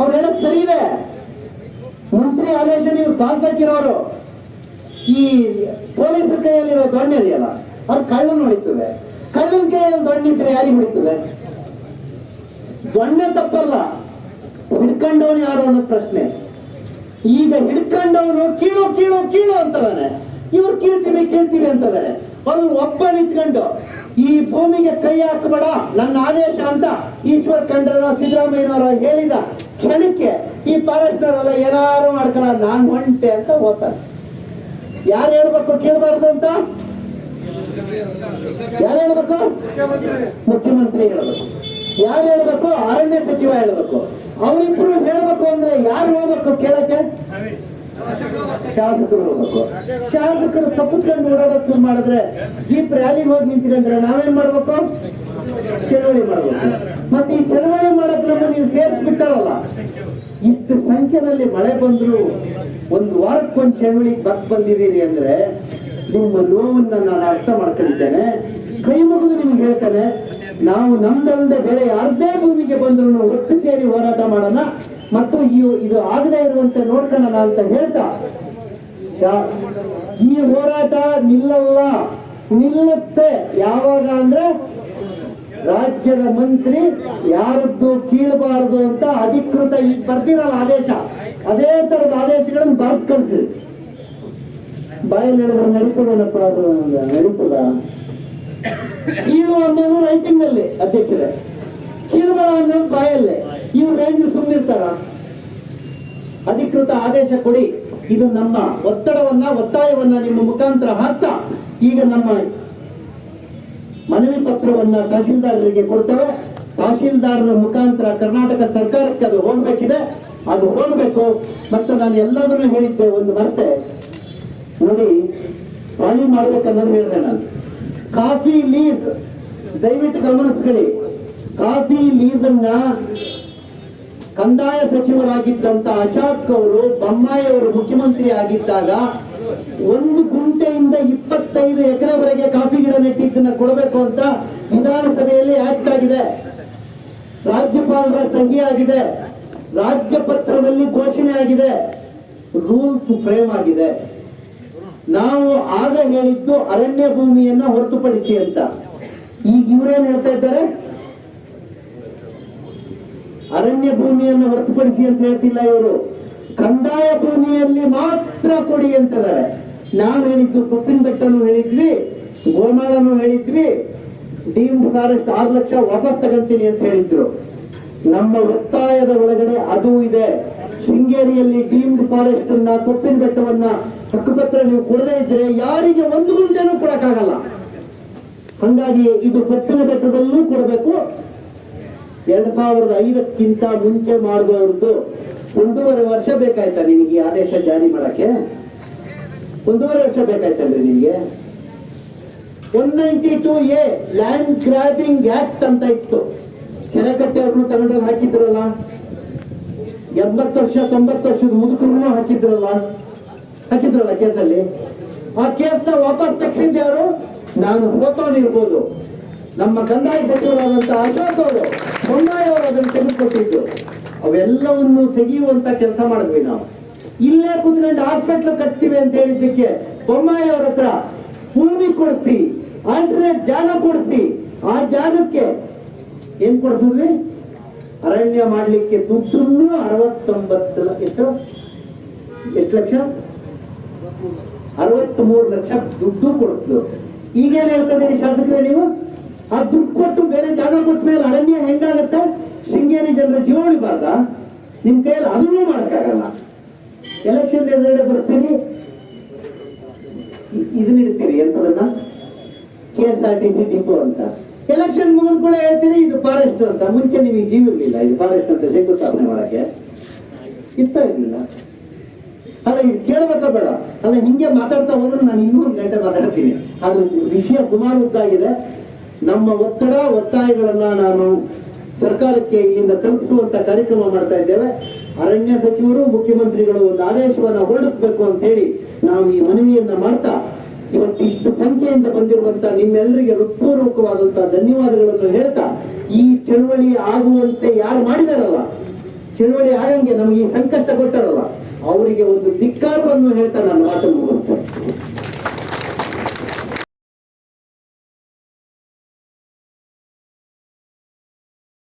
ಅವ್ರು ಹೇಳಕ್ ಸರಿ ಇದೆ. ಮಂತ್ರಿ ಆದೇಶ ನೀವು ಪಾಲಿಸಕ್ಕಿರೋರು ಈ ಪೊಲೀಸರ ಕೈಯಲ್ಲಿರೋ ದೊಣ್ಣೆ ಇದೆಯಲ್ಲ, ಅದು ಕಳ್ಳನ್ ಹೊಡಿತದೆ. ಕಳ್ಳನ ಕೈಯಲ್ಲಿ ದೊಣ್ಣೆ ಇದ್ರೆ ಯಾರಿಗೆ ಹೊಡಿತದೆ? ದೊಣ್ಣೆ ತಪ್ಪಲ್ಲ, ಹಿಡ್ಕೊಂಡವನು ಯಾರು ಅನ್ನೋ ಪ್ರಶ್ನೆ. ಈಗ ಹಿಡ್ಕೊಂಡವನು ಕೀಳು ಕೀಳು ಕೀಳು ಅಂತವನೆ. ಇವ್ರು ಕೀಳ್ತೀವಿ ಕೀಳ್ತೀವಿ ಅಂತವನೆ. ಅವ್ರು ಒಬ್ಬ ನಿಂತ್ಕೊಂಡು, ಈ ಭೂಮಿಗೆ ಕೈ ಹಾಕಬೇಡ, ನನ್ನ ಆದೇಶ ಅಂತ ಈಶ್ವರ್ ಖಂಡ್ರ ಸಿದ್ದರಾಮಯ್ಯನವರ ಹೇಳಿದ ಕ್ಷಣಕ್ಕೆ ಈ ಫಾರೆಸ್ಟ್ನವರೆಲ್ಲ ಏನಾರು ಮಾಡ್ಕೊಳ್ಳ ನಾನ್ ಹೊಂಟೆ ಅಂತ ಹೋಗ್ತಾರೆ ಯಾರು ಹೇಳ್ಬೇಕು ಕೇಳಬಾರ್ದು ಅಂತ? ಯಾರು ಹೇಳ್ಬೇಕು? ಮುಖ್ಯಮಂತ್ರಿ ಹೇಳ್ಬೇಕು. ಯಾರು ಹೇಳ್ಬೇಕು? ಅರಣ್ಯ ಸಚಿವ ಹೇಳ್ಬೇಕು. ಅವರಿಬ್ರು ಹೇಳ್ಬೇಕು ಅಂದ್ರೆ ಯಾರು ಹೋಗ್ಬೇಕು ಕೇಳಕ್ಕೆ? ಶಾಸಕರು ಹೋಗ್ಬೇಕು. ಶಾಸಕರು ತಪ್ಪಿಸ್ಕೊಂಡು ಓಡಾಡೋಕ್ ಶುರು ಮಾಡಿದ್ರೆ ಜೀಪ್ ರ್ಯಾಲಿಗೆ ಹೋಗಿ ನಿಂತ್ಕೊಂಡ್ರೆ ನಾವೇನ್ ಮಾಡ್ಬೇಕು? ಚಳವಳಿ ಮಾಡ್ಬೇಕು. ಮತ್ತೆ ಈ ಚಳವಳಿ ಮಾಡಕ್ ನಮ್ಮ ನೀವು ಸೇರಿಸ್ಬಿಟ್ಟಾರಲ್ಲ. ಇಷ್ಟು ಸಂಖ್ಯೆನಲ್ಲಿ ಮಳೆ ಬಂದ್ರು ಒಂದು ವಾರಕ್ಕೊಂದು ಚಳವಳಿ ಬಕ್ ಬಂದಿದ್ದೀರಿ ಅಂದ್ರೆ ನಿಮ್ಮ ನೋವನ್ನ ನಾನು ಅರ್ಥ ಮಾಡ್ಕೊಂಡಿದ್ದೇನೆ. ಕೈ ಮುಗಿದು ನಿಮ್ಗೆ ಹೇಳ್ತೇನೆ, ನಾವು ನಮ್ದಲ್ಲದೆ ಬೇರೆ ಯಾರದೇ ಭೂಮಿಗೆ ಬಂದ್ರು ಒಟ್ಟು ಸೇರಿ ಹೋರಾಟ ಮಾಡೋಣ ಮತ್ತು ಈ ಇದು ಆಗದೇ ಇರುವಂತೆ ನೋಡ್ಕೊಳ್ಳೋಣ ಅಂತ ಹೇಳ್ತಾ. ಈ ಹೋರಾಟ ನಿಲ್ಲಲ್ಲ, ನಿಲ್ಲುತ್ತೆ. ಯಾವಾಗ ಅಂದ್ರೆ ರಾಜ್ಯದ ಮಂತ್ರಿ ಯಾರದ್ದು ಕೀಳಬಾರದು ಅಂತ ಅಧಿಕೃತ ಈಗ ಬರ್ತಿರಲ್ಲ ಆದೇಶ. ಅದೇ ತರದ ಆದೇಶಗಳನ್ನು ಬರ್ದ್ ಕಳಿಸಿ. ಬಾಯಲ್ಲಿ ಹೇಳಿದ್ರೆ ನಡೀತದೇನಪ್ಪ ನಡೀತದ? ಕೀಳು ಅನ್ನೋದು ರೈಟಿಂಗ್ ಅಲ್ಲಿ, ಅಧ್ಯಕ್ಷರೇ. ಕೀಳುಗಳ ಅನ್ನೋದು ಬಾಯಲ್ಲೇ. ಇವ್ರು ರೈಟ್ ಸುಮ್ಮನಿರ್ತಾರ ಅಧಿಕೃತ ಆದೇಶ ಕೊಡಿ. ಇದು ನಮ್ಮ ಒತ್ತಡವನ್ನ, ಒತ್ತಾಯವನ್ನ ನಿಮ್ಮ ಮುಖಾಂತರ ಹಾಕ್ತಾ ಈಗ ನಮ್ಮ ಮನವಿ ಪತ್ರವನ್ನ ತಹಶೀಲ್ದಾರರಿಗೆ ಕೊಡ್ತೇವೆ. ತಹಶೀಲ್ದಾರರ ಮುಖಾಂತರ ಕರ್ನಾಟಕ ಸರ್ಕಾರಕ್ಕೆ ಅದು ಹೋಗ್ಬೇಕಿದೆ. ಅದು ಹೋಗ್ಬೇಕು. ಮತ್ತು ನಾನು ಎಲ್ಲದನ್ನು ಹೇಳಿದ್ದೆ ಒಂದು ಮರ್ತೆ ನೋಡಿ, ಪ್ರಾಣಿ ಮಾಡ್ಬೇಕನ್ನೋದು ಹೇಳಿದೆ ನಾನು. ಕಾಫಿ ಲೀಸ್, ದಯವಿಟ್ಟು ಗಮನಿಸ್ಕೊಳ್ಳಿ. ಕಾಫಿ ಲೀಸ್ ಅನ್ನ ಕಂದಾಯ ಸಚಿವರಾಗಿದ್ದಂತ ಅಶಾಕ್ ಅವರು, ಬೊಮ್ಮಾಯಿ ಅವರು ಮುಖ್ಯಮಂತ್ರಿ ಆಗಿದ್ದಾಗ ಒಂದು ಗುಂಟೆಯಿಂದ ಇಪ್ಪತ್ತೈದು ಎಕರೆವರೆಗೆ ಕಾಫಿ ಗಿಡ ನೆಟ್ಟಿದ್ದನ್ನ ಕೊಡಬೇಕು ಅಂತ ವಿಧಾನಸಭೆಯಲ್ಲಿ ಆಕ್ಟ್ ಆಗಿದೆ. ರಾಜ್ಯಪಾಲರ ಸಹಿ ಆಗಿದೆ. ರಾಜ್ಯ ಪತ್ರದಲ್ಲಿ ಘೋಷಣೆ ಆಗಿದೆ. ರೂಲ್ಸ್ ಫ್ರೇಮ್ ಆಗಿದೆ. ನಾವು ಆಗ ಹೇಳಿದ್ದು ಅರಣ್ಯ ಭೂಮಿಯನ್ನ ಹೊರತುಪಡಿಸಿ ಅಂತ. ಈಗ ಇವರೇನ್ ಹೇಳ್ತಾ ಇದ್ದಾರೆ? ಅರಣ್ಯ ಭೂಮಿಯನ್ನು ಹೊರತುಪಡಿಸಿ ಅಂತ ಹೇಳ್ತಿಲ್ಲ ಇವರು. ಕಂದಾಯ ಭೂಮಿಯಲ್ಲಿ ಮಾತ್ರ ಕೊಡಿ ಅಂತಿದ್ದಾರೆ ನಾವು ಹೇಳಿದ್ದು ಕೊಪ್ಪಿನ ಬೆಟ್ಟನು ಹೇಳಿದ್ವಿ, ಗೋಮಾಳನು ಹೇಳಿದ್ವಿ ಡೀಮ್ಡ್ ಫಾರೆಸ್ಟ್ ಆರು ಲಕ್ಷ ವಾಪಸ್ ತಗಂತೀನಿ ಅಂತ ಹೇಳಿದ್ರು. ನಮ್ಮ ಒತ್ತಾಯದ ಒಳಗಡೆ ಅದು ಇದೆ. ಶೃಂಗೇರಿಯಲ್ಲಿ ಡೀಮ್ಡ್ ಫಾರೆಸ್ಟ್ ಅನ್ನ, ಕೊಪ್ಪಿನ ಬೆಟ್ಟವನ್ನ ಹಕ್ಕುಪತ್ರ ನೀವು ಕೊಡದೇ ಇದ್ರೆ ಯಾರಿಗೆ ಒಂದು ಗುಂಟೆನೂ ಕೊಡಕ್ಕಾಗಲ್ಲ. ಹಂಗಾಗಿ ಇದು ಕೊಪ್ಪಿನ ಬೆಟ್ಟದಲ್ಲೂ ಕೊಡಬೇಕು. ಎರಡ್ ಸಾವಿರದ ಐದಕ್ಕಿಂತ ಮುಂಚೆ ಮಾಡಿದವ್ರದ್ದು ಒಂದೂವರೆ ವರ್ಷ ಬೇಕಾಯ್ತಾ ನಿಮಗೆ ಆದೇಶ ಜಾರಿ ಮಾಡಕ್ಕೆ? ಒಂದೂವರೆ ವರ್ಷ ಬೇಕಾಯ್ತಲ್ರಿ ನಿಮಗೆ? One ninety two A land grabbing act ಅಂತ ಇತ್ತು. ಕೆರೆಕಟ್ಟೆ ಅವ್ರನ್ನ ತಗೊಂಡೋಗಿ ಹಾಕಿದ್ರಲ್ಲ? ಎಂಬತ್ತು ವರ್ಷ, ತೊಂಬತ್ತು ವರ್ಷದ ಮುದುಕರನ್ನು ಹಾಕಿದ್ರಲ್ಲ? ಹಾಕಿದ್ರಲ್ಲ ಕೇಸಲ್ಲಿ? ಆ ಕೇಸ್ನ ವಾಪಸ್ ತೆಗ್ಸಿದ್ದು ಯಾರು? ನಾನು ಫೋಟೋನ್ ಇರ್ಬೋದು ನಮ್ಮ ಕಂದಾಯ ಸಚಿವರಾದಂತಹ ಅಶೋಕ್ ಅವರು, ಬೊಮ್ಮಾಯಿ ಅವರು ಅದನ್ನು ತೆಗೆದುಕೊಟ್ಟಿದ್ದು. ಅವೆಲ್ಲವನ್ನು ತೆಗೆಯುವಂತ ಕೆಲಸ ಮಾಡಿದ್ವಿ ನಾವು. ಇಲ್ಲೇ ಕುತ್ಕೊಂಡು ಹಾಸ್ಪಿಟ್ಲ್ ಕಟ್ತೀವಿ ಅಂತ ಹೇಳಿದ್ದಕ್ಕೆ ಬೊಮ್ಮಾಯಿ ಅವ್ರ ಹತ್ರ ಭೂಮಿ ಕೊಡಿಸಿ ಆಲ್ಟರ್ನೇಟ್ ಜಾಗ ಕೊಡಿಸಿ, ಆ ಜಾಗಕ್ಕೆ ಏನ್ ಕೊಡಿಸಿದ್ವಿ? ಅರಣ್ಯ ಮಾಡಲಿಕ್ಕೆ ದುಡ್ಡನ್ನು ಅರವತ್ತೊಂಬತ್ತು ಎಷ್ಟು? ಎಷ್ಟು ಲಕ್ಷ? ಅರವತ್ತ್ ಮೂರು ಲಕ್ಷ ದುಡ್ಡು ಕೊಡಿಸಿದ್ರು. ಈಗೇನು ಹೇಳ್ತದೆ ಶಾಸಕರೇ ನೀವು? ಆ ದುಡ್ಡು ಕೊಟ್ಟು ಬೇರೆ ಜಾಗ ಕೊಟ್ಟ ಮೇಲೆ ಅರಣ್ಯ ಹೆಂಗಾಗತ್ತೆ? ಶೃಂಗೇರಿ ಜನರ ಜೀವ ಉಳಿಬಾರ್ದ ನಿಮ್ ಕೈಯಲ್ಲಿ ಅದನ್ನೂ ಮಾಡಕ್ಕಾಗಲ್ಲ. ಎಲೆಕ್ಷನ್ ಎದುರುಗಡೆ ಬರ್ತೀರಿ ಇದು ಇದನ್ನ ಇಡ್ತೀರಿ ಎಂತದನ್ನ? K S R T C depot ಅಂತ. ಎಲೆಕ್ಷನ್ ಮುಗಿದ ಕೂಡ ಹೇಳ್ತೀನಿ, ಇದು ಫಾರೆಸ್ಟ್ ಅಂತ. ಮುಂಚೆ ನಿಮಗೆ ಜೀವ ಇರಲಿಲ್ಲ. ಇದು ಫಾರೆಸ್ಟ್ ಅಂತ ಶಂಕುಸ್ಥಾಪನೆ ಮಾಡಕ್ಕೆ. ಇತ್ತ ಇರಲಿಲ್ಲ. ಅಲ್ಲ, ಇದು ಕೇಳಬೇಕ ಬೇಡ. ಅಲ್ಲ, ಹಿಂಗೆ ಮಾತಾಡ್ತಾ ಹೋದ್ರೆ ನಾನು ಇನ್ನೂ ಗಂಟೆ ಮಾತಾಡ್ತೀನಿ. ಅದ್ರ ವಿಷಯ ಸುಮಾರು ಉದ್ದಾಗಿದೆ ನಮ್ಮ ಒತ್ತಡ, ಒತ್ತಾಯಗಳನ್ನ ನಾನು ಸರ್ಕಾರಕ್ಕೆ ಇಲ್ಲಿಂದ ತಲುಪಿಸುವಂತ ಕಾರ್ಯಕ್ರಮ ಮಾಡ್ತಾ ಇದ್ದೇವೆ. ಅರಣ್ಯ ಸಚಿವರು, ಮುಖ್ಯಮಂತ್ರಿಗಳು ಒಂದು ಆದೇಶವನ್ನ ಹೊರಡಿಸಬೇಕು ಅಂತ ಹೇಳಿ ನಾವು ಈ ಮನವಿಯನ್ನ ಮಾಡ್ತಾ ಇವತ್ತಿಷ್ಟು ಸಂಖ್ಯೆಯಿಂದ ಬಂದಿರುವಂತ ನಿಮ್ಮೆಲ್ಲರಿಗೆ ಹೃತ್ಪೂರ್ವಕವಾದಂತಹ ಧನ್ಯವಾದಗಳನ್ನು ಹೇಳ್ತಾ, ಈ ಚಳುವಳಿ ಆಗುವಂತೆ ಯಾರು ಮಾಡಿದಾರಲ್ಲ, ಚಳುವಳಿ ಆಗಂಗೆ ನಮಗೆ ಈ ಸಂಕಷ್ಟ ಕೊಟ್ಟರಲ್ಲ, ಅವರಿಗೆ ಒಂದು ಧಿಕ್ಕಾರವನ್ನು ಹೇಳ್ತಾ ನಾನು ಮಾತನ್ನು